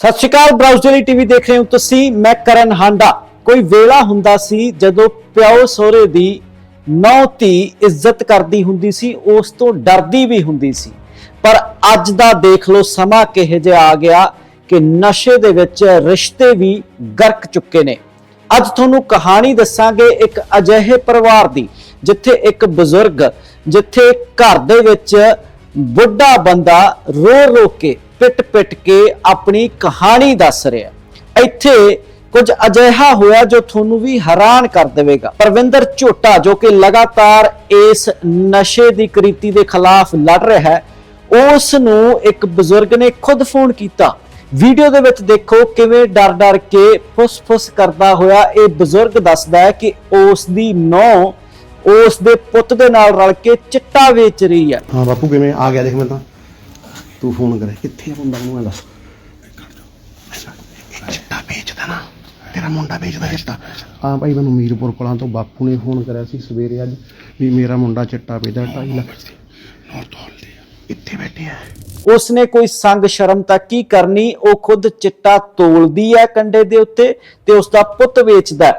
ਸਤਿ ਸ਼੍ਰੀ ਅਕਾਲ browse daily TV ਦੇਖ ਰਹੇ ਹੋ ਤੁਸੀਂ, ਮੈਂ ਕਰਨ ਹਾਂਡਾ। ਕੋਈ ਵੇਲਾ ਹੁੰਦਾ ਸੀ ਜਦੋਂ ਪਿਓ ਸਹੁਰੇ ਦੀ ਨੌ ਧੀ ਇੱਜ਼ਤ ਕਰਦੀ ਹੁੰਦੀ ਸੀ, ਉਸ ਤੋਂ ਡਰਦੀ ਵੀ ਹੁੰਦੀ ਸੀ। ਪਰ ਅੱਜ ਦਾ ਦੇਖ ਲਓ ਸਮਾਂ ਕਿਹੋ ਜਿਹਾ ਆ ਗਿਆ ਕਿ ਨਸ਼ੇ ਦੇ ਵਿੱਚ ਰਿਸ਼ਤੇ ਵੀ ਗਰਕ ਚੁੱਕੇ ਨੇ। ਅੱਜ ਤੁਹਾਨੂੰ ਕਹਾਣੀ ਦੱਸਾਂਗੇ ਇੱਕ ਅਜਿਹੇ ਪਰਿਵਾਰ ਦੀ, ਜਿੱਥੇ ਇੱਕ ਬਜ਼ੁਰਗ, ਜਿੱਥੇ ਘਰ ਦੇ ਵਿੱਚ ਬੁੱਢਾ ਬੰਦਾ ਰੋ ਰੋ ਕੇ ਪਿੱਟ ਪਿੱਟ ਕੇ ਆਪਣੀ ਕਹਾਣੀ ਦੱਸ ਰਿਹਾ। ਇੱਥੇ ਕੁਝ ਅਜਿਹਾ ਹੋਇਆ ਜੋ ਤੁਹਾਨੂੰ ਵੀ ਹੈਰਾਨ ਕਰ ਦੇਵੇਗਾ। ਪਰਵਿੰਦਰ ਝੋਟਾ, ਜੋ ਕਿ ਲਗਾਤਾਰ ਇਸ ਨਸ਼ੇ ਦੀ ਕ੍ਰਿਤੀ ਦੇ ਖਿਲਾਫ ਲੜ ਰਿਹਾ ਹੈ, ਉਸ ਨੂੰ ਇੱਕ ਬਜ਼ੁਰਗ ਨੇ ਖੁਦ ਫੋਨ ਕੀਤਾ। ਵੀਡੀਓ ਦੇ ਵਿੱਚ ਦੇਖੋ ਕਿਵੇਂ ਡਰ ਡਰ ਕੇ ਫੁੱਸ-ਫੁੱਸ ਕਰਦਾ ਹੋਇਆ ਇਹ ਬਜ਼ੁਰਗ ਦੱਸਦਾ ਹੈ ਕਿ ਉਸ ਦੀ ਨੌ ਉਸ ਦੇ ਪੁੱਤ ਦੇ ਨਾਲ ਰਲ ਕੇ ਚਿੱਟਾ ਵੇਚ ਰਹੀ ਹੈ। ਹਾਂ, ਬਾਪੂ ਕਿਵੇਂ ਆ ਗਿਆ ਦੇਖ ਮੈਂ ਤਾਂ। ਤੂੰ ਫੋਨ ਕਰੇ ਕਿੱਥੇ ਆ ਮੁੰਡਾ? ਮੈਨੂੰ ਇਹ ਦੱਸ। ਚਿੱਟਾ ਵੇਚਦਾ ਨਾ ਤੇਰਾ ਮੁੰਡਾ ਵੇਚਦਾ ਚਿੱਟਾ। ਹਾਂ ਭਾਈ ਮੈਨੂੰ ਮੀਰਪੁਰ ਕੋਲਾਂ ਤੋਂ ਬਾਪੂ ਨੇ ਫੋਨ ਕਰਿਆ ਸੀ ਸਵੇਰੇ ਅੱਜ ਵੀ ਮੇਰਾ ਮੁੰਡਾ ਚਿੱਟਾ ਵੇਚਦਾ 2.5 ਲੱਖ। ਦੀ ਔਰ ਤੋਲਦੇ ਆ ਇੱਥੇ ਬੈਠੇ ਆ। ਉਸਨੇ ਕੋਈ ਸੰਗ ਸ਼ਰਮ ਤਾਂ ਕੀ ਕਰਨੀ? ਉਹ ਖੁਦ ਚਿੱਟਾ ਤੋਲਦੀ ਹੈ ਕੰਡੇ ਦੇ ਉੱਤੇ ਤੇ ਉਸ ਦਾ ਪੁੱਤ ਵੇਚਦਾ।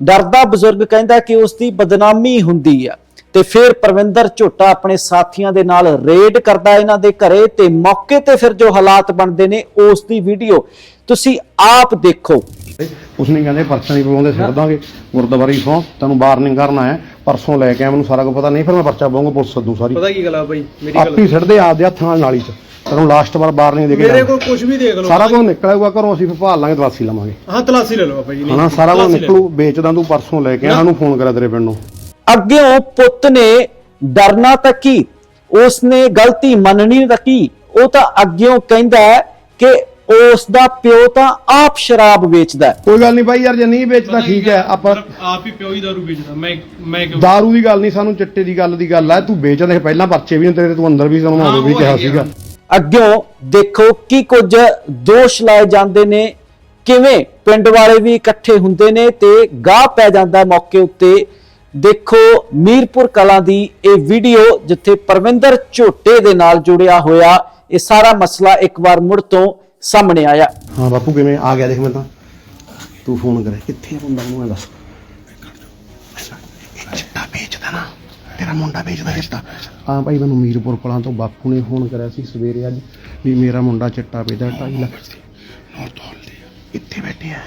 ਡਰਦਾ ਬਜ਼ੁਰਗ ਕਹਿੰਦਾ ਕਿ ਉਸ ਦੀ ਬਦਨਾਮੀ ਹੁੰਦੀ ਹੈ ਤੇ ਫਿਰ ਪਰਵਿੰਦਰ ਝੋਟਾ ਆਪਣੇ ਸਾਥੀਆਂ ਦੇ ਨਾਲ ਰੇਡ ਕਰਦਾ ਇਹਨਾਂ ਦੇ ਘਰੇ ਤੇ ਮੌਕੇ ਤੇ ਫਿਰ ਜੋ ਹਾਲਾਤ ਬਣਦੇ ਨੇ ਉਸ ਦੀ ਵੀਡੀਓ ਤੁਸੀਂ ਆਪ ਦੇਖੋ। ਉਸਨੇ ਕਹਿੰਦੇ ਪਰਚਾ ਨਹੀਂ ਪਵਾਉਂਦੇ ਸਿਰ ਦਾਂਗੇ ਗੁਰਦੁਆਰੇ ਸੌ ਤੈਨੂੰ ਵਾਰਨਿੰਗ ਕਰਨਾ ਹੈ ਪਰਸੋਂ ਲੈ ਕੇ ਆ ਮੈਨੂੰ ਸਾਰਾ ਕੁਝ ਪਤਾ ਨਹੀਂ ਫਿਰ ਮੈਂ ਪਰਚਾ ਪਾਉਂਗਾ ਪੁਲਿਸ ਸੱਦੂ ਸਾਰੀ। ਪਤਾ ਕੀ ਗੱਲ ਆ ਬਾਈ? ਮੇਰੀ ਗੱਲ ਆਪੀ ਸਿੱਟਦੇ ਆਪਦੇ ਹੱਥਾਂ ਨਾਲ ਨਾਲੀ ਚ। ਤੈਨੂੰ ਲਾਸਟ ਵਾਰ ਵਾਰਨਿੰਗ ਦੇ ਕੇ ਮੇਰੇ। ਕੋਲ ਕੁਝ ਵੀ ਦੇਖ ਲਓ। ਸਾਰਾ ਕੁਝ ਨਿਕਲੇਗਾ ਘਰੋਂ ਅਸੀਂ ਫਿਰ ਭਾਲ ਲਾਂਗੇ ਤਲਾਸੀ ਲਵਾਂਗੇ। ਹਾਂ ਤਲਾਸੀ ਲੈ ਲਓ ਬਾਬਾ ਜੀ ਹਨਾ ਸਾਰਾ ਕੁਝ। ਨਿਕਲੂ ਵੇਚਦਾ ਤੂੰ ਪਰਸੋਂ ਲੈ ਕੇ ਆ ਸਾਨੂੰ ਫੋਨ ਕਰਿਆ ਤੇਰੇ ਪਿੰਡ। ਨੂੰ ਅੱਗਿਓਂ ਪੁੱਤ ਨੇ ਡਰਨਾ ਤਾਂ ਕੀ? ਉਸਨੇ ਗਲਤੀ ਮੰਨਣੀ ਤਾਂ ਕੀ? ਉਹ ਤਾਂ ਅੱਗਿਓਂ ਕਹਿੰਦਾ ਕਿ ਉਸ ਦਾ ਪਿਓ ਤਾਂ ਆਪ ਸ਼ਰਾਬ ਵੇਚਦਾ ਹੈ। ਕੋਈ ਗੱਲ ਨਹੀਂ ਭਾਈ ਯਾਰ ਜੇ ਨਹੀਂ ਵੇਚਦਾ ਠੀਕ ਹੈ ਆਪਾਂ ਆਪ ਹੀ ਪਿਓ ਹੀ ਦਾਰੂ ਵੇਚਦਾ। ਮੈਂ ਮੈਂ ਕਿਉਂ ਦਾਰੂ ਦੀ ਗੱਲ ਨਹੀਂ ਸਾਨੂੰ ਚਿੱਟੇ ਦੀ ਗੱਲ ਦੀ ਗੱਲ ਹੈ ਤੂੰ ਵੇਚਦਾ ਇਹ ਪਹਿਲਾਂ ਪਰਚੇ ਵੀ ਨੇ ਤੇਰੇ ਤੂੰ ਅੰਦਰ ਵੀ ਸਾਨੂੰ ਹਾਂ, ਵੀ ਕਿਹਾ ਹੈਗੇ ਆ। ਸੀਗਾ। ਅੱਗਿਓਂ ਦੇਖੋ ਕੀ ਕੁਝ ਦੋਸ਼ ਲਾਏ ਜਾਂਦੇ ਨੇ ਕਿਵੇਂ ਪਿੰਡ ਵਾਲੇ ਵੀ ਇਕੱਠੇ ਹੁੰਦੇ ਨੇ ਤੇ ਗਾਹ ਪੈ ਜਾਂਦਾ ਹੈ ਮੌਕੇ ਉੱਤੇ। ਦੇਖੋ ਮੀਰਪੁਰ ਕਲਾਂ ਦੀ ਇਹ ਵੀਡੀਓ ਜਿੱਥੇ ਪਰਵਿੰਦਰ ਝੋਟੇ ਦੇ ਨਾਲ ਜੁੜਿਆ ਹੋਇਆ ਇਹ ਸਾਰਾ ਮਸਲਾ ਇੱਕ ਵਾਰ ਮੁੜ ਤੋਂ ਸਾਹਮਣੇ ਆਇਆ। ਹਾਂ ਬਾਪੂ ਕਿਵੇਂ? ਆ ਗਿਆ ਦੇਖ ਮੈਂ ਤਾਂ। ਤੂੰ ਫੋਨ ਕਰੇ ਕਿੱਥੇ ਆ ਮੁੰਡਾ? ਮੈਨੂੰ ਇਹ ਦੱਸ। ਚਿੱਟਾ ਵੇਚਦਾ ਨਾ। ਤੇਰਾ ਮੁੰਡਾ ਵੇਚਦਾ ਚਿੱਟਾ। ਹਾਂ ਭਾਈ ਮੈਨੂੰ ਮੀਰਪੁਰ ਕੋਲਾਂ ਤੋਂ ਬਾਪੂ ਨੇ ਫੋਨ ਕਰਿਆ ਸੀ ਸਵੇਰੇ ਅੱਜ ਵੀ ਮੇਰਾ ਮੁੰਡਾ ਚਿੱਟਾ ਵੇਚਦਾ 2.5 ਲੱਖ ਦੀ ਔਰ ਤੋਲਦੇ ਆ ਇੱਥੇ ਬੈਠੇ ਆ?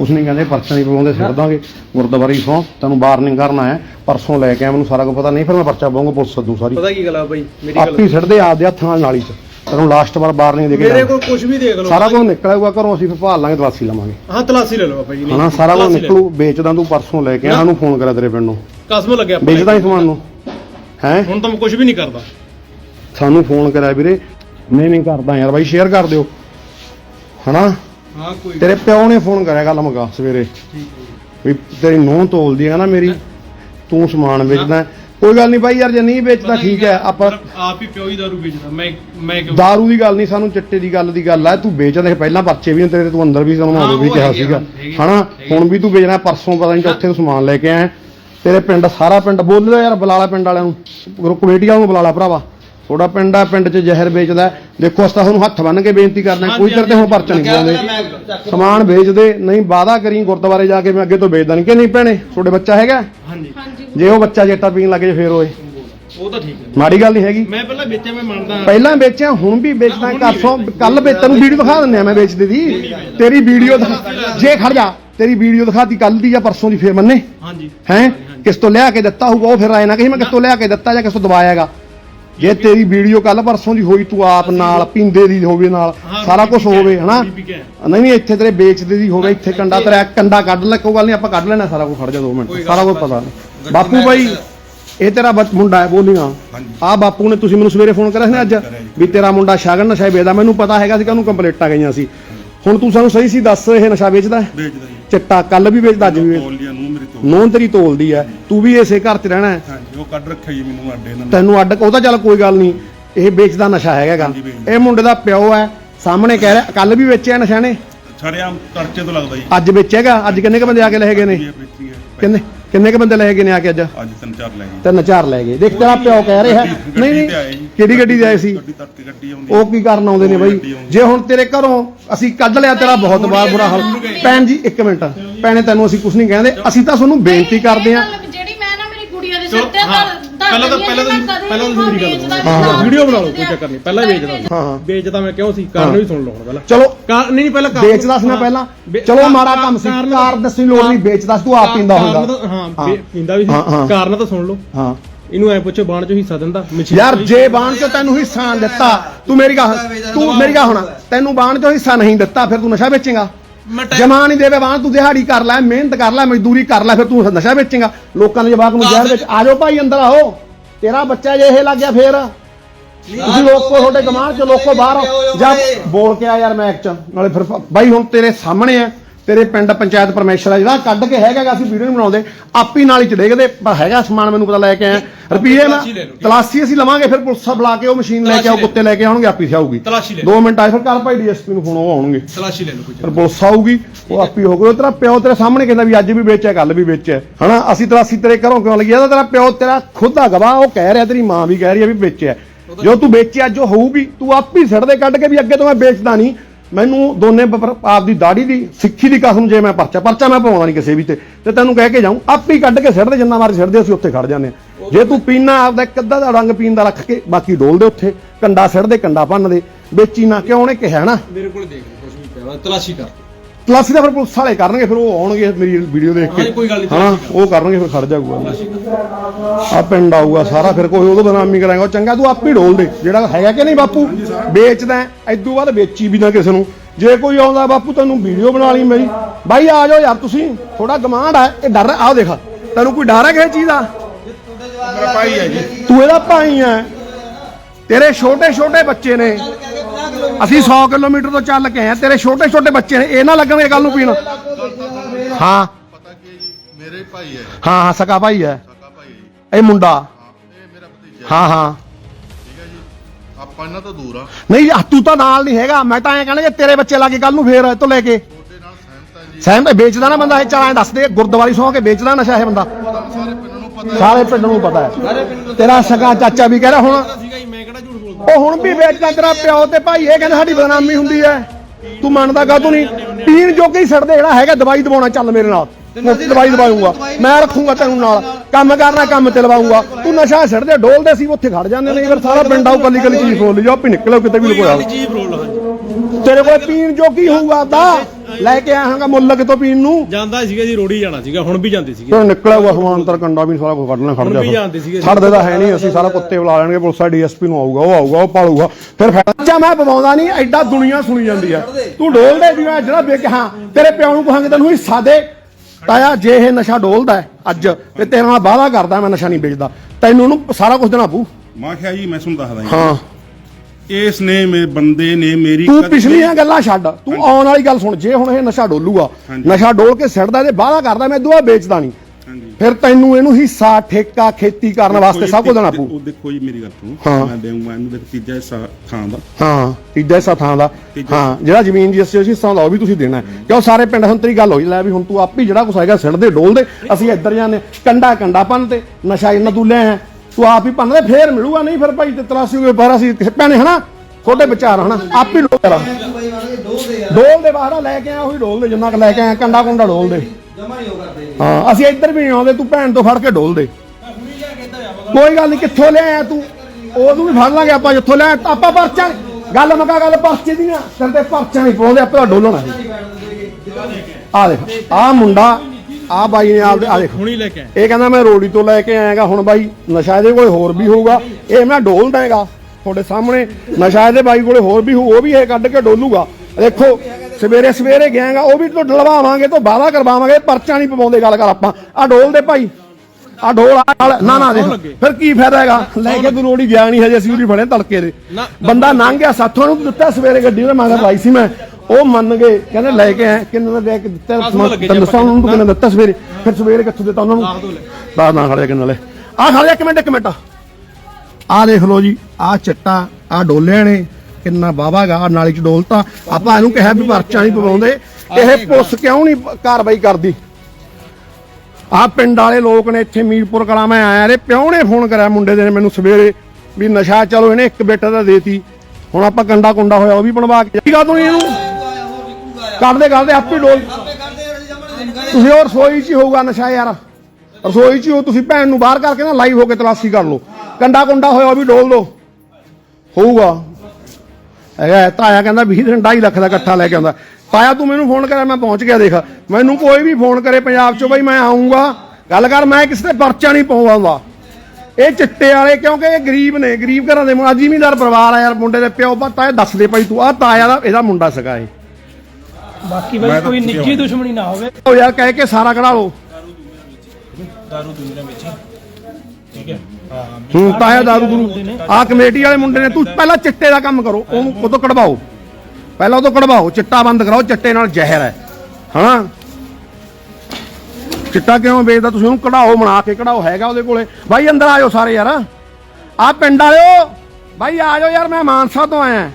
ਉਸਨੇ ਕਹਿੰਦੇ ਪਰਚਾ ਨਹੀਂ ਪਵਾਉਂਦੇ ਸਿੱਟ ਦਾਂਗੇ। ਗੁਰਦੁਆਰੇ ਸੌ ਤੈਨੂੰ ਵਾਰਨਿੰਗ ਕਰਨਾ ਹੈ ਪਰਸੋਂ ਲੈ ਕੇ ਆ ਮੈਨੂੰ ਸਾਰਾ ਕੁਝ ਪਤਾ। ਨਹੀਂ ਫਿਰ ਮੈਂ ਪਰਚਾ ਪਾਉਂਗਾ ਪੁਲਿਸ ਸੱਦੂ ਸਾਰੀ। ਪਤਾ ਕੀ ਗੱਲ ਆ ਬਾਈ? ਮੇਰੀ ਗੱਲ ਆਪੀ ਸਿੱਟਦੇ ਆਪਦੇ ਹੱਥਾਂ ਨਾਲ ਨਾਲੀ ਚ। ਤੈਨੂੰ ਲਾਸਟ ਵਾਰ ਵਾਰਨਿੰਗ ਦੇ ਕੇ ਮੇਰੇ। ਕੋਲ ਕੁਝ ਵੀ ਦੇਖ ਲਓ ਸਾਰਾ ਕੁਝ ਨਿਕਲੇਗਾ ਘਰੋਂ ਅਸੀਂ ਫਿਰ ਭਾਲ ਲਾਂਗੇ ਤਲਾਸੀ ਲਵਾਂਗੇ। ਹਾਂ ਤਲਾਸੀ ਲੈ ਲਓ ਬਾਬਾ ਜੀ ਹਨਾ ਸਾਰਾ ਕੁਝ। ਨਿਕਲੂ ਵੇਚਦਾ ਤੂੰ ਪਰਸੋਂ ਲੈ ਕੇ ਆ ਸਾਨੂੰ ਫੋਨ ਕਰਿਆ ਤੇਰੇ ਪਿੰਡ ਨੂੰ। ਕਸਮ ਲੱਗਿਆ ਵੇਚਦਾ ਹੀ ਸਮਾਨ ਨੂੰ। ਹੈ? ਹੁਣ ਤਾਂ ਮੈਂ ਕੁਝ ਵੀ ਨਹੀਂ ਕਰਦਾ। ਸਾਨੂੰ ਫੋਨ ਕਰਿਆ ਵੀਰੇ। ਨਹੀਂ ਨਹੀਂ ਕਰਦਾ ਯਾਰ ਬਾਈ ਸ਼ੇਅਰ ਕਰ ਦਿਓ। ਹਨਾ? ਹਾਂ ਕੋਈ ਤੇਰੇ ਪਿਓ ਨੇ ਫੋਨ ਕਰਿਆ ਗੱਲ ਮਗਾ ਸਵੇਰੇ। ਵੀ ਤੇਰੀ ਨੂੰਹ ਤੋਲਦੀ ਹੈ ਨਾ ਮੇਰੀ ਤੂੰ ਸਮਾਨ ਵੇਚਦਾ। ਹੈ। ਕੋਈ ਗੱਲ ਨਹੀਂ ਬਾਈ ਯਾਰ ਜੇ ਨਹੀਂ ਵੇਚਦਾ ਠੀਕ ਹੈ ਆਪਾਂ ਆਪ ਹੀ ਪਿਓ ਹੀ ਦਾਰੂ ਵੇਚਦਾ। ਮੈਂ ਮੈਂ ਕਿਉਂ ਦਾਰੂ ਦੀ ਗੱਲ ਨਹੀਂ ਸਾਨੂੰ ਚਿੱਟੇ ਦੀ ਗੱਲ ਦੀ ਗੱਲ ਹੈ ਤੂੰ ਵੇਚਦਾ ਇਹ ਪਹਿਲਾਂ ਪਰਚੇ ਵੀ ਤੇਰੇ ਤੂੰ ਅੰਦਰ ਵੀ ਸਾਨੂੰ ਹਾਂ, ਵੀ ਕਿਹਾ ਹੈਗੇ ਆ, ਸੀਗਾ। ਹੈਗੇ ਆ, ਹਨਾ? ਹੈਗੇ। ਹੁਣ ਵੀ ਤੂੰ ਵੇਚਣਾ ਪਰਸੋਂ ਪਤਾ ਨਹੀਂ ਚੌਥੇ ਤੋਂ ਸਮਾਨ ਲੈ ਕੇ ਆਇਆ। ਤੇਰੇ ਪਿੰਡ ਸਾਰਾ ਪਿੰਡ ਬੋਲਦਾ ਯਾਰ ਬੁਲਾ ਲੈ ਪਿੰਡ ਵਾਲਿਆਂ ਨੂੰ। ਕਮੇਟੀ ਵਾਲਿਆਂ ਨੂੰ ਬੁਲਾ ਲੈ ਭਰਾਵਾ। ਥੋੜਾ ਪਿੰਡ ਆ ਪਿੰਡ 'ਚ ਜ਼ਹਿਰ ਵੇਚਦਾ। ਹੈ। ਦੇਖੋ ਅਸਤਾ ਤੁਹਾਨੂੰ ਹੱਥ ਬੰਨ ਕੇ ਬੇਨਤੀ ਕਰਨਾ ਹੈ, ਕੋਈ ਤੇਰੇ ਤੇ ਹੁਣ ਪਰਚਾ ਨਹੀਂ ਪਾਉਂਦੇ ਸਮਾਨ ਵੇਚਦੇ ਨਹੀਂ ਵਾਦਾ ਕਰੀ ਗੁਰਦੁਆਰੇ ਜਾ ਕੇ ਮੈਂ ਅੱਗੇ ਤੋਂ ਵੇਚਦਾ ਨਹੀਂ। ਕਿ ਨਹੀਂ ਭੈਣੇ ਤੁਹਾਡੇ ਬੱਚਾ ਹੈਗਾ? ਹਾਂਜੀ। ਜੇ ਉਹ ਬੱਚਾ ਜੱਟਾ ਪੀਣ ਲੱਗ ਜੇ ਫੇਰ ਓਏ। ਉਹ ਤਾਂ ਠੀਕ ਹੈ। ਮਾੜੀ ਗੱਲ ਨਹੀਂ ਹੈਗੀ। ਮੈਂ ਪਹਿਲਾਂ ਵੇਚਿਆ ਮੈਂ ਮੰਨਦਾ। ਪਹਿਲਾਂ ਵੇਚਿਆ ਹੁਣ ਵੀ ਵੇਚਦਾ। ਕਰਸੋਂ ਕੱਲ ਵੇ ਤੈਨੂੰ ਵੀਡੀਓ ਦਿਖਾ ਦਿੰਨੇ ਆ ਮੈਂ ਵੇਚਦੇ ਦੀ। ਤੇਰੀ ਵੀਡੀਓ ਜੇ ਖੜ ਜਾ ਤੇਰੀ ਵੀਡੀਓ ਦਿਖਾਤੀ ਕੱਲ ਦੀ ਜਾਂ ਪਰਸੋਂ ਦੀ ਫੇਰ ਮੰਨੇ। ਹਾਂਜੀ। ਹੈ? ਕਿਸ ਤੋਂ ਲਿਆ ਕੇ ਦਿੱਤਾ ਹੋਊਗਾ ਉਹ ਫਿਰ ਆਏ ਨਾ ਕਹੀ ਮੈਂ ਕਿਸ ਤੋਂ ਲਿਆ ਕੇ ਦਿੱਤਾ ਜਾਂ ਕਿਸ ਤੋਂ ਦਵਾਇਆਗਾ ਜੇ ਤੇਰੀ ਵੀਡੀਓ ਕੱਲ ਪਰਸੋਂ ਦੀ ਹੋਈ ਤੂੰ ਆਪ ਨਾਲ ਪਿੰਦੇ ਦੀ ਹੋਵੇ ਨਾਲ ਹਾਂ, ਸਾਰਾ ਕੁਝ ਬੀਬੀ ਹੋਵੇ ਕਹਿ, ਹਨਾ? ਬੀਬੀ ਕਹਿ। ਨਹੀਂ ਨਹੀਂ ਇੱਥੇ ਤੇਰੇ ਵੇਚਦੇ ਦੀ ਹੋਵੇ ਇੱਥੇ ਕੰਡਾ ਤੇਰਾ ਕੰਡਾ ਕੱਢ ਲੈ ਕੋਈ ਗੱਲ ਨਹੀਂ ਆਪਾਂ ਕੱਢ ਲੈਣਾ ਸਾਰਾ ਕੁਝ ਖੜ ਜਾ 2 ਮਿੰਟ ਸਾਰਾ ਕੁਝ ਪਤਾ ਬਾਪੂ ਬਾਈ ਇਹ ਤੇਰਾ ਬੱਚ- ਮੁੰਡਾ ਹੈ ਬੋਲੀਆਂ। ਆ ਬਾਪੂ ਨੇ ਤੁਸੀਂ ਮੈਨੂੰ ਸਵੇਰੇ ਫੋਨ ਕਰਿਆ ਸੀ ਨਾ ਅੱਜ ਵੀ ਤੇਰਾ ਮੁੰਡਾ ਸ਼ਗਨ ਨਸ਼ਾ ਵੇਚਦਾ ਮੈਨੂੰ ਪਤਾ ਹੈਗਾ ਸੀ ਕਿ ਉਹਨੂੰ ਕੰਪਲੇਂਟਾਂ ਗਈਆਂ ਸੀ। ਹੁਣ ਤੂੰ ਸਾਨੂੰ ਸਹੀ ਸੀ ਦੱਸ ਇਹ ਨਸ਼ਾ ਵੇਚਦਾ ਹੈ? ਵੇਚਦਾ ਜੀ। ਚਿੱਟਾ ਕੱਲ ਵੀ ਵੇਚਦਾ ਅੱਜ ਵੀ ਵੇਚਦਾ। ਲਿਆ ਨੂੰ ਮੇਰੀ ਤੋਲ ਨੋਨ ਤੇਰੀ ਤੋਲਦੀ ਹੈ ਤੂੰ ਵੀ ਇਸੇ ਘਰ 'ਚ ਰਹਿਣਾ ਹੈ? ਹਾਂਜੀ ਉਹ ਕੱਢ ਰੱਖਿਆ ਜੀ ਮੈਨੂੰ ਅੱਡੇ ਇਹਨਾਂ ਨੇ ਤੈਨੂੰ ਅੱਡ ਉਹ ਤਾਂ ਚੱਲ ਕੋਈ ਗੱਲ ਨਹੀਂ। ਇਹ ਵੇਚਦਾ ਨਸ਼ਾ ਵੇਚਦਾ। ਇਹ ਮੁੰਡੇ ਦਾ ਪਿਓ ਹੈ। ਸਾਹਮਣੇ ਕਹਿ ਰਿਹਾ ਕੱਲ ਵੀ ਵੇਚਿਆ ਨਸ਼ਾ ਨੇ? ਛੜਿਆਮ ਕਰਚੇ ਤੋਂ ਲੱਗਦਾ ਜੀ। ਅੱਜ ਵੇਚੇਗਾ ਅੱਜ ਕਿੰਨੇ ਕ ਬੰਦੇ ਆ ਕੇ ਲੈ ਗਏ ਨੇ? ਇਹ ਵੇਚੀ ਹੈ। ਕਿੰਨੇ ਕਿੰਨੇ ਕ ਬੰਦੇ ਲੈ ਗਏ ਨੇ ਆ ਕੇ ਅੱਜ? ਅੱਜ ਤਿੰਨ ਚਾਰ ਲੈ ਗਏ। ਤਿੰਨ ਚਾਰ ਲੈ ਗਏ। ਦੇਖ ਤੇਰਾ ਪਿਓ ਕਹਿ ਰਿਹਾ ਨਹੀਂ ਨਹੀਂ। ਤੇ ਕਿਹੜੀ ਗੱਡੀ ਆਏ ਸੀ? ਗੱਡੀ ਤੜਕੇ ਗੱਡੀ ਆਉਂਦੀ ਉਹ ਕੀ ਕਰਨ ਆਉਂਦੇ ਨੇ ਬਾਈ? ਜੇ ਹੁਣ ਤੇਰੇ ਘਰੋਂ ਅਸੀਂ ਕੱਢ ਲਿਆ ਤੇਰਾ ਬਹੁਤ ਬਾਰ ਬੁਰਾ ਹਾਲ। ਭੈਣ ਜੀ ਇੱਕ ਮਿੰਟ। ਭੈਣੇ ਤੈਨੂੰ ਅਸੀਂ ਕੁਝ ਨਹੀਂ ਕਹਿੰਦੇ। ਅਸੀਂ ਤਾਂ ਤੁਹਾਨੂੰ ਬੇਨਤੀ ਕਰਦੇ ਆਂ ਜਿਹੜੀ ਮੈਂ ਨਾ ਮੇਰੀ ਕੁੜੀਆਂ ਦੇ ਚਲੋ, ਸਿਰ ਤੇ ਪਹਿਲਾਂ ਤਾਂ- ਪਹਿਲਾਂ ਤਾਂ- ਪਹਿਲਾਂ ਤਾਂ ਮੇਰੀ ਗੱਲ ਵੇਚਦਾ ਸੁਣੋ। ਵੀਡੀਓ ਬਣਾ ਲਓ, ਕੋਈ ਵੇਚਦੇ ਚੱਕਰ ਨਹੀਂ, ਪਹਿਲਾਂ ਵੇਚਦਾ ਸੀ। ਹਾਂ ਵੇਚਦਾ ਮੈਂ ਕਿਉਂ ਸੀ ਕਾਰਨ ਵੀ ਸੁਣ ਲਓ ਹੁਣ ਪਹਿਲਾਂ। ਚਲੋ। ਨਹੀਂ ਨਹੀਂ ਪਹਿਲਾਂ ਕਾਰਨ- ਵੇਚ ਦੱਸ ਨਾ ਪਹਿਲਾਂ। ਚਲੋ ਮਾੜਾ ਕੰਮ ਸੀ। ਕਾਰਨ- ਕਾਰ ਦੱਸਣੀ ਲੋੜ ਨਹੀਂ ਵੇਚ ਦੱਸ ਤੂੰ ਆਪ ਪੀਂਦਾ ਕਾਰਨ ਹੁੰਦਾ। ਤਾਂ- ਹਾਂ ਹਾਂ। ਵੇ- ਪੀਂਦਾ ਵੀ ਹਾਂ, ਹਾਂ। ਸੀ ਕਾਰਨ ਤਾਂ ਸੁਣ ਲਓ। ਹਾਂ। ਇਹਨੂੰ ਐ ਪੁੱਛੋ ਬਾਣ ਚੋਂ ਹਿੱਸਾ ਦਿੰਦਾ ਮਸ਼ੀਨ ਯਾਰ ਜੇ ਬਾਣ ਚੋਂ ਤੈਨੂੰ ਹਿੱਸਾ ਦਿੱਤਾ ਤੂੰ ਮੇਰੀ ਗੱਲ ਤੂੰ ਮੇਰੀ ਗੱਲ ਹੁਣ ਤੈਨੂੰ ਬਾਣ ਚੋਂ ਹਿੱਸਾ ਨਹੀਂ ਦਿੱਤਾ ਫਿਰ ਤੂੰ ਨਸ਼ਾ ਵੇਚੇਗਾ। ਜਮਾ ਨਹੀਂ ਦੇਵੇ ਬਾਣ ਤੂੰ ਦਿਹਾੜੀ ਕਰ ਲੈ ਮਿਹਨਤ ਕਰ ਲੈ ਮਜ਼ਦੂਰੀ ਕਰ ਲੈ ਫਿਰ ਤੂੰ ਨਸ਼ਾ ਵੇਚੇਗਾ। ਲੋਕਾਂ ਦੇ ਜਵਾਕ ਨੂੰ ਜ਼ਹਿਰ ਵਿੱਚ ਆ ਜਾਓ ਭਾਈ ਅੰਦਰ ਆਓ। ਤੇਰਾ ਬੱਚਾ ਜੇ ਇਹ ਲੱਗ ਗਿਆ ਫੇਰ। ਤੁਸੀਂ ਲੋਕੋ ਤੁਹਾਡੇ ਗਮਾਨ ਚ ਲੋਕੋ ਬਾਹਰ। ਜਾ ਬੋਲ ਕੇ ਆ ਯਾਰ ਮੈਕ ਚ। ਨਾਲੇ ਫਿਰ ਬਾਈ ਹੁਣ ਤੇਰੇ ਸਾਹਮਣੇ ਆ। ਤੇਰੇ ਪਿੰਡ ਪੰਚਾਇਤ ਪਰਮੇਸ਼ਰ ਆ ਜਿਹੜਾ ਕੱਢ ਕੇ ਹੈਗਾ ਅਸੀਂ ਵੀਡੀਓ ਨਹੀਂ ਬਣਾਉਂਦੇ ਆਪੀ ਨਾਲ ਹੀ ਚ ਡੇਗਦੇ ਪਰ ਹੈਗਾ ਸਮਾਨ ਮੈਨੂੰ ਪਤਾ ਲੈ ਕੇ ਆਇਆ। ਰੁਪਈਏ ਮੈਂ ਤਲਾਸ਼ੀ ਅਸੀਂ ਲਵਾਂਗੇ ਫਿਰ ਪੁਲਿਸ ਬੁਲਾ ਕੇ ਉਹ ਮਸ਼ੀਨ ਲੈ ਕੇ ਆਓ ਕੁੱਤੇ ਲੈ ਕੇ ਆਉਣਗੇ ਆਪੀ ਸਿਆਊਗੀ ਤਲਾਸ਼ੀ ਲੈ 2 ਮਿੰਟ ਆਏ ਫਿਰ ਕੱਲ ਭਾਈ ਡੀਐਸਪੀ ਨੂੰ ਫੋਨ ਉਹ ਆਉਣਗੇ। ਤਲਾਸ਼ੀ ਲੈ ਲਓ ਕੋਈ ਫਿਰ ਪੁਲਿਸ ਆਊਗੀ ਉਹ ਆਪੀ ਹੋ ਗਿਆ ਤੇਰਾ ਪਿਓ ਤੇਰੇ ਸਾਹਮਣੇ ਕਹਿੰਦਾ ਵੀ ਅੱਜ ਵੀ ਵੇਚਿਆ ਕੱਲ ਵੀ ਵੇਚਿਆ। ਹਨਾ? ਅਸੀਂ ਤਲਾਸ਼ੀ ਤੇਰੇ ਘਰੋਂ ਕਿਉਂ ਲਈ ਇਹਦਾ ਤੇਰਾ ਪਿਓ ਤੇਰਾ ਖੁਦ ਦਾ ਗਵਾਹ ਉਹ ਕਹਿ ਰਿਹਾ ਤੇਰੀ ਮਾਂ ਵੀ ਕਹਿ ਰਹੀ ਆ ਵੀ ਵੇਚਿਆ। ਜੋ ਤੂੰ ਵੇਚਿਆ ਜੋ ਹੋਊਗੀ ਤੂੰ ਆਪ ਹੀ ਸਿੱਟ ਦੇ ਕੱਢ ਕੇ ਵੀ ਅੱਗੇ ਤੋਂ ਮੈਂ ਵੇਚਦਾ ਨਹੀਂ। ਮੈਨੂੰ ਦੋਨੇ ਆਪ ਦੀ ਦਾੜੀ ਦੀ, ਸਿੱਖੀ ਦੀ ਕਸਮ ਜੇ ਮੈਂ ਪਰਚਾ ਪਰਚਾ ਮੈਂ ਪਾਉਂਦਾ ਨਹੀਂ ਕਿਸੇ ਵੀ ਤੇ ਤੇ ਤੈਨੂੰ ਕਹਿ ਕੇ ਜਾਊਂ, ਆਪ ਹੀ ਕੱਢ ਕੇ ਸਿੱਟਦੇ, ਜਿੰਨਾ ਮਾਰੀ ਸਿੱਟਦੇ, ਅਸੀਂ ਉੱਥੇ ਖੜ ਜਾਂਦੇ ਹਾਂ। ਜੇ ਤੂੰ ਪੀਣਾ ਆਪਦਾ ਇੱਕ ਅੱਧਾ ਦਾ ਰੰਗ ਪੀਣ ਦਾ ਰੱਖ ਕੇ, ਬਾਕੀ ਡੋਲ ਦੇ ਉੱਥੇ, ਕੰਡਾ ਸਿੱਟਦੇ, ਕੰਡਾ ਭੰਨ ਦੇ ਵੇਚੀ ਨਾ ਕਿਉਂ ਉਹਨੇ ਕਿਹਾ ਨਾ। ਮੇਰੇ ਕੋਲ ਦੇਖ ਕੁਝ ਵੀ ਪਿਆ, ਤਲਾਸ਼ੀ ਕਰ। ਤਲਾਸੀ ਦਾ ਫਿਰ ਪੁਲਿਸ ਵਾਲੇ ਕਰਨਗੇ ਫਿਰ ਉਹ ਆਉਣਗੇ ਮੇਰੀ ਵੀਡੀਓ ਦੇਖ ਕੇ। ਹਾਂਜੀ, ਕੋਈ ਗੱਲ ਨਹੀਂ, ਹਾਂ ਉਹ ਕਰਨਗੇ ਫਿਰ ਖੜ ਜਾਊਗਾ। ਆ ਪਿੰਡ ਆਊਗਾ ਸਾਰਾ ਫਿਰ ਕੋਈ ਉਹਦੋਂ ਬਦਨਾਮੀ ਕਰਾਂਗਾ। ਉਹ ਚੰਗਾ ਤੂੰ ਆਪ ਹੀ ਡੋਲ ਦੇ। ਜਿਹੜਾ ਹੈਗਾ ਕਿ ਨਹੀਂ ਬਾਪੂ? ਵੇਚਦਾ ਐਦੂ ਬਾਅਦ ਵੇਚੀ ਵੀ ਨਾ ਕਿਸੇ ਨੂੰ। ਜੇ ਕੋਈ ਆਉਂਦਾ ਬਾਪੂ ਤੈਨੂੰ ਵੀਡੀਓ ਬਣਾ ਲਈ ਮੇਰੀ। ਬਾਈ ਆ ਜਾਓ ਯਾਰ ਤੁਸੀਂ। ਥੋੜਾ ਗਮਾਂਡ ਹੈ ਇਹ ਡਰ ਆਹ ਦੇਖ। ਤੈਨੂੰ ਕੋਈ ਡਰ ਹੈ ਕਿਸੇ ਚੀਜ਼ ਦਾ? ਤੂੰ ਇਹਦਾ ਭਾਈ ਹੈ ਤੇਰੇ ਛੋਟੇ ਛੋਟੇ ਬੱਚੇ ਨੇ। ਅਸੀਂ 100 ਕਿਲੋਮੀਟਰ ਤੋਂ ਚੱਲ ਕੇ ਆਏ ਹਾਂ, ਤੇਰੇ ਛੋਟੇ ਛੋਟੇ ਬੱਚੇ ਨੇ ਇਹ ਨਾ ਲੱਗਣਗੇ ਕੱਲ ਨੂੰ ਪੀਣ। ਹਾਂ। ਪਤਾ ਕੀ ਹੈ ਜੀ ਮੇਰੇ ਭਾਈ ਹੈ ਹਾਂ ਹਾਂ ਸਕਾ ਭਾਈ ਹੈ। ਕਾਕਾ ਭਾਈ ਹੈ ਜੀ ਇਹ ਮੁੰਡਾ। ਹਾਂ ਇਹ ਮੇਰਾ ਭਤੀਜਾ ਹਾਂ। ਹਾਂ ਠੀਕ ਹੈ ਜੀ ਆਪਾਂ ਇਹਨਾਂ ਤੋਂ ਦੂਰ ਆ ਨਹੀਂ ਯਾਰ, ਤੂੰ ਤਾਂ ਨਾਲ ਨਹੀਂ ਹੈਗਾ। ਮੈਂ ਤਾਂ ਐਂ ਕਹਿਣਾ ਜੇ ਤੇਰੇ ਬੱਚੇ ਲੱਗੇ ਕੱਲ ਨੂੰ ਫੇਰ ਇਹ ਤੋਂ ਲੈ ਕੇ। ਤੁਹਾਡੇ ਨਾਲ ਸਹਿਮਤ ਹੈ ਜੀ ਸਹਿਮ ਵੇਚਦਾ ਨਾ ਬੰਦਾ ਇਹ ਚਾਲਾਂ ਦੱਸ ਦੇ ਗੁਰਦੁਆਰੀ ਸੌਂ ਕੇ ਵੇਚਦਾ ਨਸ਼ਾ ਇਹ ਬੰਦਾ। ਸਾਰੇ ਪਿੰਡ ਨੂੰ ਪਤਾ ਸਾਰੇ ਪਿੰਡ ਨੂੰ ਪਤਾ ਹੈ। ਤੇਰਾ ਸਕਾ ਚਾਚਾ ਵੀ ਕਹਿ ਰਿਹਾ ਹੁਣ ਉਹ ਹੁਣ ਵੀ ਵੇਚਦਾ ਤੇਰਾ ਪਿਓ ਤੇ ਭਾਈ ਇਹ ਕਹਿੰਦੇ ਸਾਡੀ ਬਦਨਾਮੀ ਹੁੰਦੀ ਐ ਤੂੰ ਮੰਨਦਾ ਗਾ ਤੂੰ ਨਹੀਂ? ਪੀਣ ਜੋਗੇ ਹੀ ਛੱਡਦੇ ਜਿਹੜਾ ਹੈਗਾ ਦਵਾਈ ਦਵਾਉਣਾ ਚੱਲ ਮੇਰੇ ਨਾਲ। ਮੁਫਤ ਦਵਾਈ ਦਵਾਉਂਗਾ ਮੈਂ ਰੱਖੂੰਗਾ ਤੈਨੂੰ ਨਾਲ। ਕੰਮ ਕਰਨਾ ਕੰਮ ਤੇ ਲਵਾਉਂਗਾ ਤੂੰ ਨਸ਼ਾ ਛੱਡਦੇ ਡੋਲਦੇ ਸੀ ਉੱਥੇ ਖੜ ਜਾਂਦੇ ਨੇ। ਫਿਰ ਸਾਰਾ ਪਿੰਡ ਆਉ ਕੱਲੀ ਕੱਲੀ ਚੀਜ਼ ਫੋਲ ਲਈ ਆਪੇ ਨਿਕਲੋ ਕਿਤੇ ਵੀ ਜੀ ਹਾਂਜੀ ਤੇਰੇ ਕੋਲ ਪੀਣ ਜੋਗੀ ਹੋਊਗਾ ਤਾਂ ਲੈ ਕੇ ਆਹਾਂਗਾ ਮੁੱਲ ਕਿਤੋਂ ਪੀਣ ਨੂੰ? ਜਾਂਦਾ ਸੀਗਾ ਜੀ ਰੋੜੀ ਜਾਣਾ ਸੀਗਾ ਹੁਣ ਵੀ ਜਾਂਦੇ ਸੀਗੇ। ਫਿਰ ਨਿਕਲਿਆ ਹੋਊਗਾ ਸਮਾਨ ਤਰ ਕੰਡਾ ਵੀ ਸਾਰਾ ਕੁਝ ਕੱਢਣਾ ਖੜ ਹੁਣ ਵੀ। ਜਾਂਦੇ ਸੀਗੇ। ਛੱਡਦੇ ਤਾਂ ਹੈ ਨਹੀਂ ਅਸੀਂ ਸਾਰਾ ਕੁੱਤੇ ਬੁਲਾ ਲੈਣਗੇ ਪੁਲਿਸ ਦਾ ਡੀਐਸਪੀ ਨੂੰ ਆਊਗਾ ਉਹ ਆਊਗਾ ਉਹ ਪਾਲੂਗਾ। ਫਿਰ ਫਾਇਦਾ ਮੈਂ ਪਵਾਉਂਦਾ ਨਹੀਂ ਐਡਾ ਦੁਨੀਆ ਸੁਣੀ ਜਾਂਦੀ ਆ। ਤੂੰ ਡੋਲਦੇ ਵੀ ਮੈਂ ਜਿਹੜਾ ਵੇਖ ਹਾਂ ਤੇਰੇ ਪਿਓ ਨੂੰ ਕਹਾਂਗੇ ਤੈਨੂੰ ਹਿੱਸਾ ਦੇ ਤਾਇਆ ਜੇ ਇਹ ਨਸ਼ਾ ਡੋਲਦਾ ਹੈ ਅੱਜ ਤੇ ਤੇਰੇ ਨਾਲ ਵਾਅਦਾ ਕਰਦਾ ਮੈਂ ਨਸ਼ਾ ਨਹੀਂ ਵੇਚਦਾ। ਤੈਨੂੰ ਉਹਨੂੰ ਸਾਰਾ ਕੁਝ ਦੇਣਾ ਪਊ। ਮੈਂ ਕਿਹਾ ਜੀ ਮੈਂ ਤੁਹਾਨੂੰ ਦੱਸਦਾ ਜੀ ਹਾਂ। ਇਸ ਨੇ ਮੇ ਬੰਦੇ ਨੇ ਮੇਰੀ ਤੂੰ ਕਦੇ- ਪਿਛਲੀਆਂ ਗੱਲਾਂ ਛੱਡ। ਤੂੰ ਆਉਣ ਵਾਲੀ ਗੱਲ ਸੁਣ। ਜੇ ਹੁਣ ਇਹ ਨਸ਼ਾ ਡੋਲੂਗਾ ਹਾਂਜੀ। ਨਸ਼ਾ ਡੋਲ ਕੇ ਸਿੱਟਦਾ ਤੇ ਵਾਅਦਾ ਕਰਦਾ ਮੈਂ ਦੁਆ ਵੇਚਦਾ ਨਹੀਂ। ਹਾਂਜੀ। ਫਿਰ ਤੈਨੂੰ ਇਹਨੂੰ ਹਿੱਸਾ ਠੇਕਾ ਖੇਤੀ ਕਰਨ ਵਾਸਤੇ ਸਭ ਕੁਝ ਦੇਣਾ ਪਊ। ਉਹ ਦੇਖੋ ਜੀ ਮੇਰੀ ਗੱਲ ਸੁਣੋ। ਹਾਂ। ਮੈਂ ਦੇਊਂਗਾ ਇਹਨੂੰ ਦੇਖ ਤੀਜਾ ਹਿੱਸਾ ਖਾਂ ਦਾ। ਹਾਂ ਤੀਜਾ ਹਿੱਸਾ ਥਾਂ ਦਾ। ਤੀਜਾ। ਹਾਂ। ਜਿਹੜਾ ਜ਼ਮੀਨ ਦੀ ਅਸੀਂ ਹਿੱਸਾ ਹੁੰਦਾ ਉਹ ਵੀ ਤੁਸੀਂ ਦੇਣਾ ਹੈ। ਕਿਉਂ ਸਾਰੇ ਪਿੰਡ ਹੁਣ ਤੇਰੀ ਗੱਲ ਹੋਈ ਲੈ ਵੀ ਹੁਣ ਤੂੰ ਆਪ ਹੀ ਜਿਹੜਾ ਕੁਛ ਹੈਗਾ ਸਿੱਟ ਦੇ ਡੋਲ ਦੇ ਅਸੀਂ ਇੱਧਰ ਜਾਂਦੇ ਕੰਡਾ ਕੰਡਾ ਪੰਨ ਤੇ ਨਸ਼ਾ ਇਹਨਾਂ ਤੂੰ ਲੈ ਤੂੰ ਆਪ ਹੀ ਦੇ ਫੇਰ ਮਿਲੂਗਾ ਨਹੀਂ ਫਿਰ ਭਾਈ ਤੇ ਤਲਾਸੀ ਹੋਏ ਬਾਹਰ ਅਸੀਂ ਕਿਸੇ ਭੈਣੇ ਹਨਾ? ਤੁਹਾਡੇ ਵਿਚਾਰ ਹਨਾ ਆਪ ਹੀ ਡੋਲ ਕਰਾਂ ਡੋਲ ਦੇ ਬਾਹਰ ਲੈ ਕੇ ਆਇਆ ਉਹੀ ਡੋਲ ਦੇ ਜਿੰਨਾ ਕੁ ਲੈ ਕੇ ਆਇਆ ਕੰਡਾ ਕੁੰਡਾ ਡੋਲ ਦੇ। ਹਾਂ ਅਸੀਂ ਇੱਧਰ ਵੀ ਨਹੀਂ ਆਉਂਦੇ ਤੂੰ ਭੈਣ ਤੋਂ ਫੜ ਕੇ ਡੋਲ ਦੇ। ਕੋਈ ਗੱਲ ਨਹੀਂ ਕਿੱਥੋਂ ਲਿਆਇਆ ਤੂੰ? ਉਹਨੂੰ ਵੀ ਫੜ ਲਾਂਗੇ ਆਪਾਂ ਜਿੱਥੋਂ ਲਿਆਇਆ ਆਪਾਂ ਪਰਚਾ ਗੱਲ ਮਕਾ ਗੱਲ ਪਰਚੇ ਦੀਆਂ ਤੇਰੇ ਤੇ ਪਰਚਾ ਨਹੀਂ ਪਾਉਂਦੇ ਆਪਾਂ ਡੋਲਣਾ ਆ ਦੇਖ ਆ ਮੁੰਡਾ ਆ ਬਾਈ ਨੇ ਆਪਦੇ ਆ ਦੇਖ। ਹੁਣੀ ਲੈ ਕੇ ਆਏ। ਇਹ ਕਹਿੰਦਾ ਮੈਂ ਰੋੜੀ ਤੋਂ ਲੈ ਕੇ ਆਇਆਗਾ ਹੁਣ ਬਾਈ ਨਸ਼ਾ ਇਹਦੇ ਕੋਲੇ ਹੋਰ ਵੀ ਹੋਊਗਾ। ਇਹ ਮੈਂ ਡੋਲ ਦੇਗਾ ਤੁਹਾਡੇ ਸਾਹਮਣੇ। ਨਸ਼ਾ ਇਹਦੇ ਬਾਈ ਕੋਲੇ ਹੋਰ ਵੀ ਹੋਊ ਉਹ ਵੀ ਇਹ ਕੱਢ ਕੇ ਡੋਲੂਗਾ। ਦੇਖੋ ਸਵੇਰੇ ਸਵੇਰੇ ਗਿਆਗਾ ਉਹ ਵੀ ਤੋਂ ਡਲਵਾਵਾਂਗੇ ਤੋਂ ਵਾਅਦਾ ਕਰਵਾਵਾਂਗੇ ਪਰਚਾ ਨਹੀਂ ਪਵਾਉਂਦੇ ਗੱਲ ਕਰ ਆਪਾਂ। ਆ ਡੋਲ ਦੇ ਭਾਈ। ਆ ਡੋਲ ਨਾ ਨਾ ਦੇਖ ਫਿਰ ਕੀ ਫਾਇਦਾ ਹੈਗਾ? ਲੈ ਕੇ ਤੂੰ ਰੋੜੀ ਗਿਆ ਨਹੀਂ ਹਜੇ ਅਸੀਂ ਉਹਦੀ ਫੜੇ ਤੜਕੇ ਦੇ। ਬੰਦਾ ਲੰਘ ਗਿਆ ਸਾਥੋਂ ਨੂੰ ਦਿੱਤਾ ਸਵੇਰੇ ਗੱਡੀ ਉਹਨੇ ਮਗਰ ਲਾਈ ਸੀ ਮੈਂ। ਉਹ ਮੰਨ ਗਏ ਕਹਿੰਦੇ ਲੈ ਕੇ ਆਏ ਕਿੰਨੇ ਦਾ ਲੈ ਕੇ ਦਿੱਤਾ ਦਸ ਨੂੰ ਲੱਗੇ ਤੈਨੂੰ ਜੇ ਦੱਸਾਂ ਉਹਨਾਂ ਨੂੰ ਕਿੰਨੇ ਦਿੱਤਾ ਸਵੇਰੇ ਫਿਰ ਸਵੇਰੇ ਕਿੱਥੋਂ ਦਿੱਤਾ ਉਹਨਾਂ ਨੂੰ। ਦੱਸ ਨਾ ਖੜੇ ਕਿੰਨੇ ਲੈ ਆ ਖੜੇ ਇੱਕ ਮਿੰਟ ਇੱਕ ਮਿੰਟ। ਆ ਦੇਖ ਲਓ ਜੀ ਆ ਚੱਟਾ ਆ ਡੋਲਿਆਂ ਨੇ ਕਿੰਨਾ ਬਾਵਾ ਗਾ ਨਾਲੀ ਚ ਡੋਲਤਾ। ਆਪਾਂ ਇਹਨੂੰ ਕਿਹਾ ਵੀ ਪਰਚਾ ਨਹੀਂ ਪਵਾਉਂਦੇ। ਇਹ ਪੁਲਿਸ ਕਿਉਂ ਨਹੀਂ ਕਾਰਵਾਈ ਕਰਦੀ? ਆ ਪਿੰਡ ਵਾਲੇ ਲੋਕ ਨੇ ਇੱਥੇ ਮੀਰਪੁਰ ਕਲਾ ਮੈਂ ਆਇਆ ਰੇ ਪਿਓ ਨੇ ਫੋਨ ਕਰਿਆ ਮੁੰਡੇ ਦੇ ਨੇ ਮੈਨੂੰ ਸਵੇਰੇ ਵੀ ਨਸ਼ਾ ਚਲੋ ਇਹਨੇ ਇੱਕ ਬੇਟਾ ਦਾ ਦੇਤੀ। ਹੁਣ ਆਪਾਂ ਕੰਡਾ ਕੁੰਡਾ ਹੋਇਆ ਉਹ ਵੀ ਬਣਵਾ ਕੇ ਠੀਕ ਆ ਤੂੰ ਇਹਨੂੰ? ਕਰਦੇ ਕਰਦੇ ਆਪੇ ਡੋਲ ਤੁਸੀਂ ਹੋਰ ਰਸੋਈ 'ਚ ਹੀ ਹੋਊਗਾ ਨਸ਼ਾ ਯਾਰ। ਰਸੋਈ 'ਚ ਹੀ ਹੋ, ਤੁਸੀਂ ਭੈਣ ਨੂੰ ਬਾਹਰ ਕਰਕੇ ਨਾ ਲਾਈਵ ਹੋ ਕੇ ਤਲਾਸ਼ੀ ਕਰ ਲਓ। ਕੰਡਾ ਕੁੰਡਾ ਹੋਇਆ ਉਹ ਵੀ ਡੋਲ ਦੋ। ਹੋਊਗਾ। ਹੈਗਾ ਤਾਇਆ ਕਹਿੰਦਾ 20 ਦਿਨ 2.5 ਲੱਖ ਦਾ ਇਕੱਠਾ ਲੈ ਕੇ ਆਉਂਦਾ। ਤਾਇਆ ਤੂੰ ਮੈਨੂੰ ਫੋਨ ਕਰਿਆ, ਮੈਂ ਪਹੁੰਚ ਗਿਆ ਦੇਖ। ਮੈਨੂੰ ਕੋਈ ਵੀ ਫੋਨ ਕਰੇ ਪੰਜਾਬ 'ਚੋਂ, ਬਈ ਮੈਂ ਆਉਂਗਾ ਗੱਲ ਕਰ, ਮੈਂ ਕਿਸੇ ਤੇ ਪਰਚਾ ਨਹੀਂ ਪਵਾਉਂਦਾ ਇਹ ਚਿੱਟੇ ਵਾਲੇ ਕਿਉਂਕਿ ਇਹ ਗਰੀਬ ਨੇ, ਗਰੀਬ ਘਰਾਂ ਦੇ ਮੁੰਡਾ ਜ਼ਿਮੀਂਦਾਰ ਪਰਿਵਾਰ ਆ ਯਾਰ, ਮੁੰਡੇ ਦੇ ਪਿਓ ਬਾ ਤਾਇਆ ਦੱਸ ਭਾਈ ਤੂੰ ਆ ਤਾਇਆ ਦਾ, ਇਹਦਾ ਮੁੰਡਾ ਸਗਾ ਇਹ। ਬਾਕੀ ਬਾਈ ਕੋਈ ਨਿੱਜੀ ਦੁਸ਼ਮਣੀ ਨਾ ਹੋਵੇ। ਉਹ ਯਾਰ ਕਹਿ ਕੇ ਸਾਰਾ ਕਢਾ ਲਓ। ਦਾਰੂ ਦੁਨੀਆ ਵਿੱਚ ਠੀਕ ਹੈ? ਹੂੰ ਤਾਇਆ ਦਾਰੂ ਗੁਰੂ ਆ ਕਮੇਟੀ ਵਾਲੇ ਮੁੰਡੇ ਨੇ ਤੂੰ ਪਹਿਲਾਂ ਚਿੱਟੇ ਦਾ ਕੰਮ ਕਰੋ ਉਹਨੂੰ ਉਹ ਤੋਂ ਕਢਵਾਓ। ਪਹਿਲਾਂ ਤੋਂ ਕਢਵਾਓ ਚਿੱਟਾ ਬੰਦ ਕਰਾਓ ਚਿੱਟੇ ਨਾਲ ਜ਼ਹਿਰ ਹੈ। ਹਨਾ? ਚਿੱਟਾ ਕਿਉਂ ਵੇਚਦਾ? ਤੁਸੀਂ ਉਹਨੂੰ ਕਢਾਓ ਬਣਾ ਕੇ ਕਢਾਓ ਹੈਗਾ ਉਹਦੇ ਕੋਲੇ। ਬਾਈ ਅੰਦਰ ਆਜੋ ਸਾਰੇ ਯਾਰ। ਆ ਪਿੰਡ ਵਾਲਿਓ ਬਾਈ ਆ ਜਾਓ ਯਾਰ ਮੈਂ ਮਾਨਸਾ ਤੋਂ ਆਇਆ।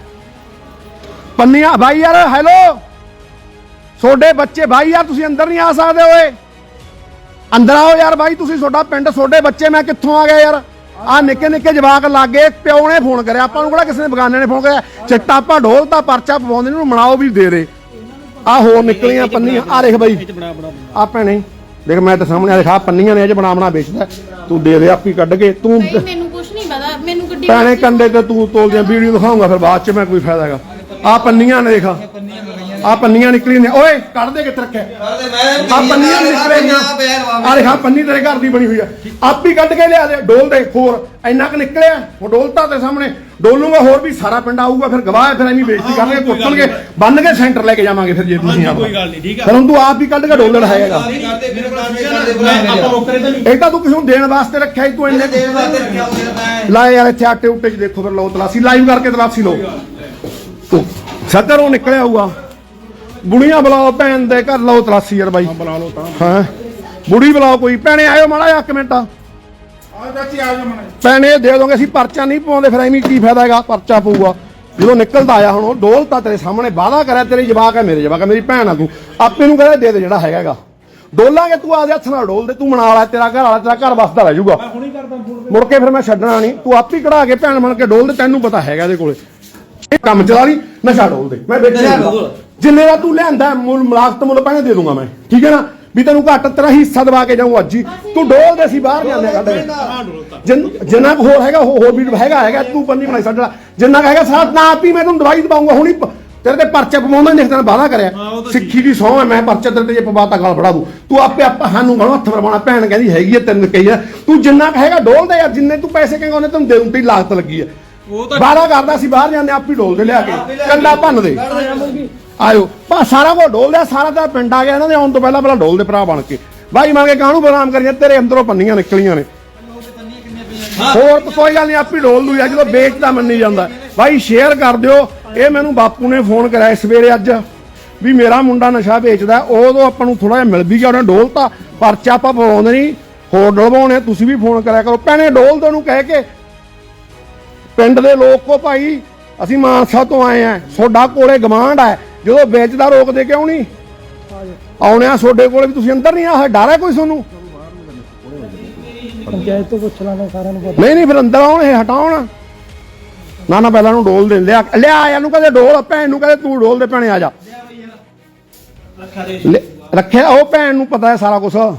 ਪੰਨੀਆਂ ਬਾਈ ਯਾਰ ਹੈਲੋ ਛੋਡੇ ਬੱਚੇ ਬਾਈ ਯਾਰ ਤੁਸੀਂ ਅੰਦਰ ਨਹੀਂ ਆ ਸਕਦੇ ਓਏ। ਅੰਦਰ ਆਓ ਯਾਰ ਬਾਈ ਤੁਸੀਂ ਤੁਹਾਡਾ ਪਿੰਡ ਤੁਹਾਡੇ ਬੱਚੇ ਮੈਂ ਕਿੱਥੋਂ ਆ ਗਿਆ ਯਾਰ? ਆ ਨਿੱਕੇ ਨਿੱਕੇ ਜਵਾਕ ਲੱਗੇ ਪਿਓ ਨੇ ਫੋਨ ਕਰਿਆ ਆਪਾਂ ਨੂੰ ਕਿਹੜਾ ਕਿਸੇ ਨੇ ਬਗਾਨੇ ਨੇ ਫੋਨ ਕਰਿਆ? ਚਿੱਟਾ ਆਪਾਂ ਢੋਲਤਾ ਪਰਚਾ ਪਵਾਉਂਦੇ ਨੂੰ ਮਨਾਓ ਵੀ ਦੇ ਦੇ। ਆ ਹੋਰ ਨਿਕਲੀਆਂ ਪੰਨੀਆਂ ਆ ਦੇਖ ਬਾਈ। ਆ ਭੈਣੇ ਦੇਖ ਮੈਂ ਤਾਂ ਸਾਹਮਣੇ ਆ ਦੇਖ ਆ ਪੰਨੀਆਂ ਨੇ ਚ ਬਣਾ ਬਣਾ ਵੇਚਦਾ। ਤੂੰ ਦੇ ਦੇ ਆਪੀ ਕੱਢ ਕੇ ਤੂੰ ਨਹੀਂ ਮੈਨੂੰ ਕੁਝ ਨਹੀਂ ਪਤਾ ਮੈਨੂੰ ਗੱਡੀ ਭੈਣੇ ਕੰਡੇ ਤੇ ਤੂੰ ਤੋਲਦੀਆਂ ਵੀਡੀਓ ਦਿਖਾਉਂਗਾ ਫਿਰ ਬਾਅਦ ਚ ਮੈਂ ਕੋਈ ਫਾਇਦਾ ਹੈਗਾ। ਆ ਪੰਨੀਆਂ ਨੇ ਦੇਖਾ। ਆ ਪੰਨੀਆਂ ਨਿਕਲੀ ਨੇ। ਓਏ ਕੱਢ ਦੇ ਕਿੱਥੇ ਰੱਖਿਆ? ਆ ਪੰਨੀਆਂ ਨਿਕਲੀਆਂ ਆ ਦੇਖਾ ਪੰਨੀ ਤੇਰੇ ਘਰ ਦੀ ਬਣੀ ਹੋਈ ਆ। ਆਪ ਹੀ ਕੱਢ ਕੇ ਲਿਆ ਦੇ ਡੋਲ ਦੇ ਹੋਰ ਇੰਨਾ ਕੁ ਨਿਕਲਿਆ। ਉਹ ਡੋਲਤਾ ਤੇ ਸਾਹਮਣੇ। ਡੋਲੂਗਾ ਹੋਰ ਵੀ ਸਾਰਾ ਪਿੰਡ ਆਊਗਾ ਫਿਰ ਗਵਾਹ ਫਿਰ ਐਵੇਂ ਬੇਇੱਜ਼ਤੀ ਕਰਨਗੇ ਕੁੱਟਣਗੇ। ਬੰਨ ਕੇ ਸੈਂਟਰ ਲੈ ਕੇ ਜਾਵਾਂਗੇ ਫਿਰ ਜੇ ਤੁਸੀਂ ਆਪ। ਕੋਈ ਗੱਲ ਨਹੀਂ ਠੀਕ ਆ। ਫਿਰ ਹੁਣ ਤੂੰ ਆਪ ਹੀ ਕੱਢ ਕੇ ਡੋਲਣ ਹੈਗਾ। ਆਪਾਂ ਰੋਕਰੇ ਤਾਂ ਨਹੀਂ। ਇਹ ਤਾਂ ਤੂੰ ਕਿਸੇ ਨੂੰ ਦੇਣ ਵਾਸਤੇ ਰੱਖਿਆ ਸੀ ਤੂੰ ਇੰਨੇ ਲੈ ਯਾਰ ਇੱਥੇ ਆਟੇ ਉੱਤੇ ਚ ਦੇਖੋ ਫਿਰ ਲਓ ਤਲਾਸੀ। ਲਾਈਵ ਕਰਕੇ ਤਲਾਸੀ ਲਓ। ਸੱਦਰ ਉਹ ਨਿਕਲਿਆ ਹੋਊਗਾ। ਬੁੜੀਆਂ ਬੁਲਾਓ ਭੈਣ ਦੇ ਘਰ ਲਓ ਤਲਾਸੀ ਯਾਰ ਬਾਈ। ਬੁਲਾ ਲਓ ਤਾਂ। ਹਾਂ? ਬੁੜੀ ਬੁਲਾਓ ਕੋਈ। ਭੈਣੇ ਆਇਓ ਮਾੜਾ ਜਿਹਾ ਇੱਕ ਮਿੰਟ। ਭੈਣੇ ਦੇ ਦੋਗੇ ਅਸੀਂ ਪਰਚਾ ਨਹੀਂ ਪਵਾਉਂਦੇ ਫਿਰ ਐਵੇਂ ਕੀ ਫਾਇਦਾ ਹੈਗਾ? ਪਰਚਾ ਪਊਗਾ। ਜਦੋਂ ਨਿਕਲਦਾ ਆਇਆ ਹੁਣ ਉਹ ਡੋਲਤਾ ਤੇਰੇ ਸਾਹਮਣੇ ਵਾਦਾ ਕਰਿਆ ਤੇਰੀ ਜਵਾਕ ਹੈ ਮੇਰੇ ਜਵਾਕ ਹੈ ਮੇਰੀ ਭੈਣ ਆ ਤੂੰ। ਆਪੇ ਨੂੰ ਕਹਿੰਦਾ ਦੇ ਦੇ ਜਿਹੜਾ ਹੈਗਾਗਾ ਡੋਲਾਂਗੇ ਤੂੰ ਆਪਦੇ ਹੱਥ ਨਾਲ ਡੋਲ ਦੇ ਤੂੰ ਮਨਾ ਲਾ ਤੇਰਾ ਘਰ ਵਾਲਾ ਤੇਰਾ ਘਰ ਵਸਦਾ ਰਹਿ ਜਾਊਗਾ। ਮੁੜ ਕੇ ਫਿਰ ਮੈਂ ਛੱਡਣਾ ਨਹੀਂ। ਤੂੰ ਆਪ ਹੀ ਕਢਾ ਕੇ ਭੈਣ ਬਣ ਕੇ ਡੋਲ ਦੇ ਤੈਨੂੰ ਪਤਾ ਹੈਗਾ ਇਹਦੇ ਕੋਲੇ। ਕੰਮ ਚਲਾ ਲਈ ਨਸ਼ਾ ਡੋਲ ਦੇ। ਮੈਂ ਵੇਚਿਆ ਜਿੰਨੇ ਦਾ ਤੂੰ ਲਿਆਂਦਾ ਮੁੱਲ ਮਲਾਕਤ ਮੁੱਲ ਪੈਣੇ ਦੇ ਦੂੰਗਾ ਮੈਂ। ਠੀਕ ਹੈ ਨਾ? ਵੀ ਤੈਨੂੰ ਘੱਟ ਤੇਰਾ ਹਿੱਸਾ ਦਵਾ ਕੇ ਜਾਊਂ ਅੱਜ ਹੀ। ਤੂੰ ਡੋਲ ਦੇ ਸੀ ਬਾਹਰ ਜਾਂਦੇ ਕੱਢ ਕੇ। ਜਿੰਨ- ਜਿੰਨਾ ਕੁ ਹੋਰ ਹੈਗਾ ਹੋਰ ਹੋਰ ਵੀ ਹੈਗਾ ਹੈਗਾ ਤੂੰ ਪੰਨੀ ਬਣਾਈ ਸਾਡਾ। ਜਿੰਨਾ ਕੁ ਹੈਗਾ ਸਾਥ ਨਾ ਆਪੀ ਮੈਂ ਤੈਨੂੰ ਦਵਾਈ ਦਵਾਉਂਗਾ। ਹੁਣੀ ਪ- ਤੇਰੇ ਤੇ ਪਰਚੇ ਪਵਾਉਂਦਾ ਨਹੀਂ ਤੈਨੂੰ ਵਾਦਾ ਕਰਿਆ। ਸਿੱਖੀ ਦੀ ਸਹੁੰ ਹੈ ਮੈਂ ਪਰਚੇ ਤੇਰੇ ਤੇ ਜੇ ਪਵਾਤਾ ਗਲ ਫੜਾ ਦੂੰ। ਤੂੰ ਆਪੇ ਆਪਾਂ ਸਾਨੂੰ ਗਣੋ ਹੱਥ ਵਰਵਾਣਾ ਭੈਣ ਕਹਿੰਦੀ ਹੈਗੀ ਹੈ ਤੈਨੂੰ ਕਹੀ ਆ। ਤੂੰ ਜਿੰਨਾ ਕੁ ਹੈਗਾ ਡੋਲ ਦੇ ਯਾਰ ਜਿੰਨੇ ਤੂੰ ਪੈਸੇ ਕਹੇਂਗਾ ਉਹਨੇ ਤੈਨੂੰ ਦੇ ਦੂੰ ਤੇਰੀ ਲਾਗਤ ਲੱਗੀ ਹੈ ਉਹ ਤਾਂ ਕਰਦਾ ਸੀ ਬਾਹਰ ਜਾਂਦੇ ਆਪੀ ਡੋਲ ਦੇ ਲਿਆ ਕੇ ਕੰਡਾ ਭੰਨ ਦੇ। ਆਇਓ ਪਾ ਸਾਰਾ ਕੋ ਡੋਲ ਦਿਆ ਸਾਰਾ ਤਾਂ ਪਿੰਡ ਆ ਗਿਆ ਇਹਨਾਂ ਦੇ ਆਉਣ ਤੋਂ ਪਹਿਲਾਂ ਪਹਿਲਾਂ ਡੋਲ ਦੇ ਭਰਾ ਬਣ ਕੇ। ਬਾਈ ਮੰਗੇ ਕਾਹਨੂੰ ਬਦਨਾਮ ਕਰੀਏ? ਤੇਰੇ ਅੰਦਰੋਂ ਪੰਨੀਆਂ ਨਿਕਲੀਆਂ ਨੇ। ਹੋਰ ਤਾਂ ਕੋਈ ਗੱਲ ਨਹੀਂ ਆਪੀ ਡੋਲ ਦੂ ਜਦੋਂ ਵੇਚਦਾ ਮੰਨੀ ਜਾਂਦਾ। ਬਾਈ ਸ਼ੇਅਰ ਕਰ ਦਿਓ। ਇਹ ਮੈਨੂੰ ਬਾਪੂ ਨੇ ਫੋਨ ਕਰਾਇਆ ਸਵੇਰੇ ਅੱਜ ਵੀ ਮੇਰਾ ਮੁੰਡਾ ਨਸ਼ਾ ਵੇਚਦਾ ਉਦੋਂ ਆਪਾਂ ਨੂੰ ਥੋੜਾ ਜਿਹਾ ਮਿਲ ਵੀ ਗਿਆ ਉਹਨੇ ਡੋਲਤਾ ਪਰਚਾ ਆਪਾਂ ਪਵਾਉਂਦੇ ਨਹੀਂ ਹੋਰ ਡੋਲਵਾਉਣੇ ਤੁਸੀਂ ਵੀ ਫੋਨ ਕਰਿਆ ਕਰੋ। ਭੈਣੇ ਡੋਲ ਦੋ ਉਹਨੂੰ ਕਹਿ ਕੇ ਪਿੰਡ ਦੇ ਲੋਕ ਕੋ ਭਾਈ ਅਸੀਂ ਮਾਨਸਾ ਤੋਂ ਆਏ ਆ। ਤੁਹਾਡਾ ਕੋਲੇ ਗਵਾਂਢ ਹੈ। ਜਦੋਂ ਵੇਚਦਾ ਰੋਕਦੇ ਕਿਉਂ ਨਹੀਂ? ਆਉਣੇ ਆ ਤੁਹਾਡੇ ਕੋਲੇ ਵੀ ਤੁਸੀਂ ਅੰਦਰ ਨਹੀਂ ਆ ਡਰ ਹੈ ਕੋਈ ਤੁਹਾਨੂੰ? ਪੰਚਾਇਤ ਤੋਂ ਪੁੱਛ ਲਾਂਗੇ ਸਾਰਿਆਂ ਨੂੰ ਪਤਾ। ਨਹੀਂ ਨਹੀਂ ਫਿਰ ਅੰਦਰ ਆਉਣ ਇਹ ਹਟਾਉਣ। ਨਾ ਨਾ ਪਹਿਲਾਂ ਨੂੰ ਡੋਲ ਦੇ। ਲਿਆ ਲਿਆ ਇਹਨੂੰ ਕਹਿੰਦੇ ਡੋਲ ਭੈਣ ਨੂੰ ਕਹਿੰਦੇ ਤੂੰ ਡੋਲ ਦੇ ਭੈਣੇ ਆ ਜਾ। ਰੱਖਿਆ ਉਹ ਭੈਣ ਨੂੰ ਪਤਾ ਹੈ ਸਾਰਾ ਕੁਝ ਨਹੀਂ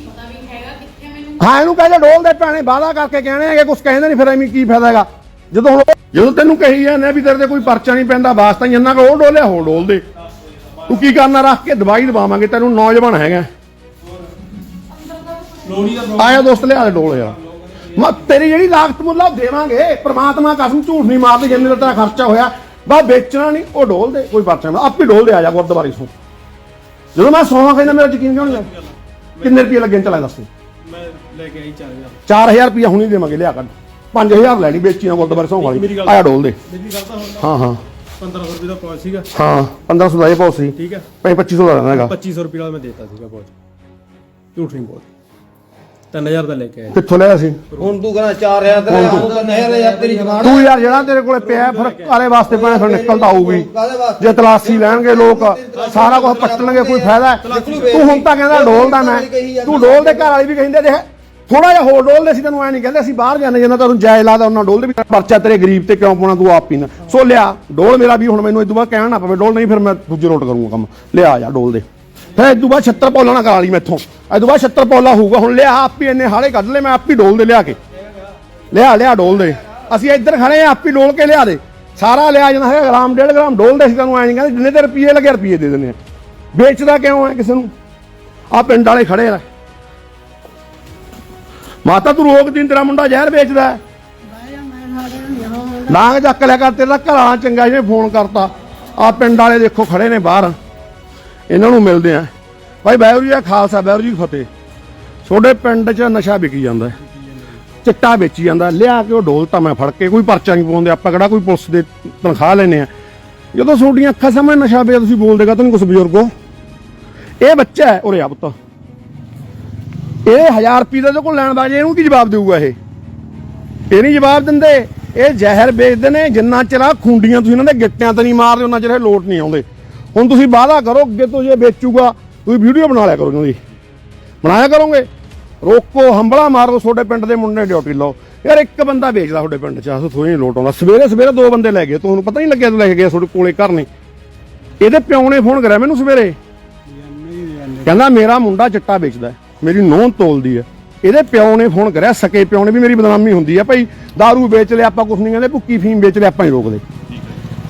ਪਤਾ ਵੀ ਹੈਗਾ ਕਿੱਥੇ ਮੈਨੂੰ ਹਾਂ, ਇਹਨੂੰ ਕਹਿੰਦੇ ਡੋਲ ਦੇ ਭੈਣੇ ਵਾਦਾ ਕਰਕੇ ਕਹਿਣੇ ਹੈਗੇ ਕੁਝ ਕਹਿੰਦੇ ਨਹੀਂ, ਫਿਰ ਐਵੇਂ ਕੀ ਫਾਇਦਾ ਹੈਗਾ? ਜਦੋਂ ਹੁਣ ਜਦੋਂ ਤੈਨੂੰ ਕਹੀ ਜਾਂਦੇ ਵੀ ਤੇਰੇ ਤੇ ਕੋਈ ਪਰਚਾ ਨਹੀਂ ਪੈਂਦਾ ਵਾਸਤਾ ਹੀ ਇੰਨਾ ਕੋ ਉਹ ਡੋਲਿਆ ਹੋਰ ਡੋਲ ਦੇ। ਤੂੰ ਕੀ ਕਰਨਾ, ਰੱਖ ਕੇ ਦਵਾਈ ਦਵਾਵਾਂਗੇ, ਤੈਨੂੰ ਨੌਜਵਾਨ ਹੈਗਾ। ਆਇਆ ਦੋਸਤ, ਲਿਆ ਦੇ ਡੋਲ ਯਾਰ। ਮੈਂ ਤੇਰੀ ਜਿਹੜੀ ਲਾਗਤ ਮੁੱਲਾ ਉਹ ਦੇਵਾਂਗੇ। ਪ੍ਰਮਾਤਮਾ ਕਸਮ, ਝੂਠ ਨਹੀਂ ਮਾਰਦੇ, ਜਿੰਨੇ ਦਾ ਤੇਰਾ ਖਰਚਾ ਹੋਇਆ। ਬਾ, ਵੇਚਣਾ ਨਹੀਂ, ਉਹ ਡੋਲ ਦੇ, ਕੋਈ ਪਰਚਾ ਨਹੀਂ। ਆਪੇ ਡੋਲ ਦੇ, ਆ ਜਾ ਗੁਰਦੁਆਰੇ ਸੋ ਜਦੋਂ ਮੈਂ ਸੌਣਾ ਕਹਿੰਦਾ, ਮੇਰਾ ਯਕੀਨ ਕਿਉਂ ਨਹੀਂ ਆ? ਕਿੰਨੇ ਰੁਪਏ ਲੱਗੇ, ਚਲਾ ਦੱਸ ਮੈਂ ਲੈ ਕੇ ਆਈ 4000 4000 ਰੁਪਇਆ ਹੁਣੀ ਦੇਵਾਂਗੇ ਲਿਆ ਕੱਢ। 5000 ਲੈਣੀ ਵੇਚੀ ਨਾ ਗੁਰਦੁਆਰੇ ਸੌਂ ਵਾਲੀ। ਮੇਰੀ ਗੱਲ- ਆਇਆ ਡੋਲ ਦੇ। ਮੇਰੀ ਗੱਲ ਤਾਂ ਹੁਣ ਹਾਂ ਹਾਂ। 1500 ਰੁਪਏ ਦਾ ਪੌਚ ਸੀਗਾ। ਹਾਂ 1500 ਦਾ ਇਹ ਪੌਸੀ ਠੀਕ ਹੈ। ਭਾਈ 2500 ਦਾ ਲੈਣਾ ਹੈਗਾ। 2500 ਰੁਪਏ ਦਾ ਮੈਂ ਦੇਤਾ ਸੀਗਾ ਪੌਚ ਝੂਠ ਨਹੀਂ ਬੋਲ 3000 ਦਾ ਲੈ ਕੇ ਆਇਆ। ਕਿੱਥੋਂ ਲਿਆ ਸੀ? ਹੁਣ ਤੂੰ ਕਹਿੰਦਾ 4000 ਤੇ ਹੁਣ ਤਾਂ ਨਹਿਰ ਯਾਰ ਤੇਰੀ ਜਮਾਨ ਤੂੰ ਯਾਰ ਜਿਹੜਾ ਤੇਰੇ ਕੋਲੇ ਪਿਆ ਹੈ, ਫਿਰ ਕਾਲੇ ਵਾਸਤੇ ਪੈਣਾ ਫਿਰ ਨਿਕਲਦਾ ਆਊਗੀ ਜੇ ਤਲਾਸੀ ਲੈਣਗੇ ਲੋਕ ਸਾਰਾ ਕੁਝ ਪੱਟਣਗੇ ਕੋਈ ਫਾਇਦਾ ਹੈ? ਤੂੰ ਹੁਣ ਤਾਂ ਕਹਿੰਦਾ ਡੋਲਦਾ ਮੈਂ। ਤੂੰ ਡੋਲ ਦੇ ਘਰ ਵਾਲੀ ਵੀ ਕਹਿੰਦੇ ਦੇਖ ਥੋੜਾ ਜਿਹਾ ਹੋਰ ਡੋਲਦੇ ਸੀ, ਤੈਨੂੰ ਐ ਨਹੀਂ ਕਹਿੰਦੇ, ਅਸੀਂ ਬਾਹਰ ਜਾਂਦੇ ਜਿੰਨਾ ਤੁਹਾਨੂੰ ਜਾਇਜ਼ ਲੱਗਦਾ ਉਹਨਾਂ ਡੋਲਦੇ ਵੀ, ਪਰਚਾ ਤੇਰੇ ਗਰੀਬ ਤੇ ਕਿਉਂ ਪਾਉਣਾ, ਤੂੰ ਆਪ ਪੀਣਾ ਸੋ ਲਿਆ, ਡੋਲ ਮੇਰਾ ਵੀ ਹੁਣ ਮੈਨੂੰ ਇਦੋਂ ਬਾਅਦ ਕਹਿਣ ਨਾ ਪਵੇ, ਡੋਲ ਨਹੀਂ, ਫਿਰ ਮੈਂ ਦੂਜੇ ਨੋਟ ਕਰੂੰਗਾ ਕੰਮ। ਲਿਆ ਜਾ ਡੋਲ ਦੇ। ਫਿਰ ਇਦੋਂ ਬਾਅਦ 76 ਪੌਲਾ ਨਾ ਕਰਾ ਲਈ ਮੈਥੋਂ। ਇਦੋਂ ਬਾਅਦ 76 ਪੌਲਾ ਹੋਊਗਾ, ਹੁਣ ਲਿਆ, ਆਪ ਹੀ ਇੰਨੇ ਹਾਲੇ ਕੱਢ ਲੈ ਮੈਂ ਆਪ ਹੀ ਡੋਲ ਦੇ ਲਿਆ ਕੇ। ਲਿਆ ਲਿਆ ਡੋਲ ਦੇ। ਅਸੀਂ ਇੱਧਰ ਖੜੇ ਆ, ਆਪ ਹੀ ਡੋਲ ਕੇ ਲਿਆ ਦੇ। ਸਾਰਾ ਲਿਆ ਜਾਂਦਾ ਹੈ ਗ੍ਰਾਮ, ਡੇਢ ਗ੍ਰਾਮ ਡੋਲਦੇ ਸੀ ਤੁਹਾਨੂੰ ਐਂ ਨਹੀਂ ਕਹਿੰਦੇ, ਜਿੰਨੇ ਤੇ ਰੁਪਏ ਲੱਗੇ ਰੁਪਏ ਦੇ ਦਿੰਦੇ ਆ। ਵੇਚਦਾ ਕਿਉਂ ਹੈ ਕਿਸੇ ਨੂੰ? ਆ ਪਿੰਡ ਵਾਲੇ ਖੜੇ ਆ। ਮਾਤਾ ਤੂੰ ਰੋਕ ਦਿਨ ਤੇਰਾ ਮੁੰਡਾ ਜ਼ਹਿਰ ਵੇਚਦਾ ਹੈ। ਲਾਂਗ ਚੱਕ ਲਿਆ ਕਰ, ਤੇਰਾ ਘਰਾਂ ਚੰਗਾ ਜਿਹਨੇ ਫੋਨ ਕਰਤਾ। ਆ ਪਿੰਡ ਵਾਲੇ ਦੇਖੋ ਖੜੇ ਨੇ ਬਾਹਰ। ਇਹਨਾਂ ਨੂੰ ਮਿਲਦੇ ਆ। ਭਾਈ ਬੈਰੂ ਜੀ ਦਾ ਖਾਲਸਾ ਬੈਰੂ ਜੀ ਕੀ ਫਤਿਹ। ਤੁਹਾਡੇ ਪਿੰਡ 'ਚ ਨਸ਼ਾ ਵਿਕੀ ਜਾਂਦਾ ਹੈ। ਚਿੱਟਾ ਵੇਚੀ ਜਾਂਦਾ ਲਿਆ ਕੇ ਉਹ ਢੋਲਤਾ ਮੈਂ ਫੜ ਕੇ ਕੋਈ ਪਰਚਾ ਨਹੀਂ ਪਾਉਂਦੇ। ਆਪਾਂ ਕਿਹੜਾ ਕੋਈ ਪੁਲਿਸ ਦੇ ਤਨਖਾਹ ਲੈਨੇ ਆ। ਜਦੋਂ ਤੁਹਾਡੀਆਂ ਅੱਖਾਂ ਸਾਹਮਣੇ ਨਸ਼ਾ ਵੇ ਤੁਸੀਂ ਬੋਲਦੇਗਾ ਤਾਂ ਨਹੀਂ ਕੁਝ ਬਜ਼ੁਰਗੋ? ਇਹ ਬੱਚਾ ਹੈ, ਉਰੇ ਆ ਪੁੱਤ। ਇਹ 1000 ਰੁਪਏ ਦਾ ਕੋਲ ਲੈਣ ਬਾਜੇ ਇਹਨੂੰ ਕੀ ਜਵਾਬ ਦੇਊਗਾ ਇਹ? ਇਹ ਨਹੀਂ ਜਵਾਬ ਦਿੰਦੇ। ਇਹ ਜ਼ਹਿਰ ਵੇਚਦੇ ਨੇ, ਜਿੰਨਾ ਚਿਰ ਆਹ ਖੁੰਡੀਆਂ ਤੁਸੀਂ ਇਹਨਾਂ ਦੇ ਗਿੱਟਿਆਂ ਤੇ ਨਹੀਂ ਮਾਰਦੇ, ਉਹਨਾਂ ਚਿਰ ਇਹ ਲੋਟ ਨਹੀਂ ਆਉਂਦੇ। ਹੁਣ ਤੁਸੀਂ ਵਾਅਦਾ ਕਰੋ, ਅੱਗੇ ਤੋਂ ਜੇ ਵੇਚੂਗਾ, ਤੁਸੀਂ ਵੀਡੀਓ ਬਣਾ ਲਿਆ ਕਰੋ ਇਹਨਾਂ ਦੀ ਬਣਾਇਆ ਕਰੋਗੇ? ਰੋਕੋ, ਹੰਬਲਾ ਮਾਰੋ, ਤੁਹਾਡੇ ਪਿੰਡ ਦੇ ਮੁੰਡੇ ਡਿਊਟੀ ਲਾਓ। ਯਾਰ ਇੱਕ ਬੰਦਾ ਵੇਚਦਾ ਤੁਹਾਡੇ ਪਿੰਡ 'ਚ, ਆਹ ਥੋੜੀ ਨਹੀਂ ਲੋਟ ਆਉਂਦਾ। ਸਵੇਰੇ ਸਵੇਰੇ ਦੋ ਬੰਦੇ ਲੈ ਗਏ, ਤੁਹਾਨੂੰ ਪਤਾ ਨਹੀਂ ਲੱਗਿਆ ਲੈ ਕੇ ਗਿਆ ਤੁਹਾਡੇ ਕੋਲੇ ਘਰ ਨੇ ਇਹਦੇ ਪਿਓ ਨੇ ਫੋਨ ਕਰਿਆ ਮੈਨੂੰ ਸਵੇਰੇ। ਕਹਿੰਦਾ, ਮੇਰਾ ਮੁੰਡਾ ਚਿੱਟਾ ਵੇਚਦਾ ਮੇਰੀ ਨੋਹ ਤੋਲਦੀ ਹੈ। ਇਹਦੇ ਪਿਓ ਨੇ ਫੋਨ ਕਰਿਆ, ਸਕੇ ਪਿਓ ਨੇ ਵੀ ਮੇਰੀ ਬਦਨਾਮੀ ਹੁੰਦੀ ਹੈ ਭਾਈ। दारू ਵੇਚ ਲਿਆ, ਆਪਾਂ ਕੁਛ ਨਹੀਂ ਕਹਿੰਦੇ, ਭੁੱਕੀ ਫੀਮ ਵੇਚ ਲਿਆ, ਆਪਾਂ ਹੀ ਰੋਕਦੇ।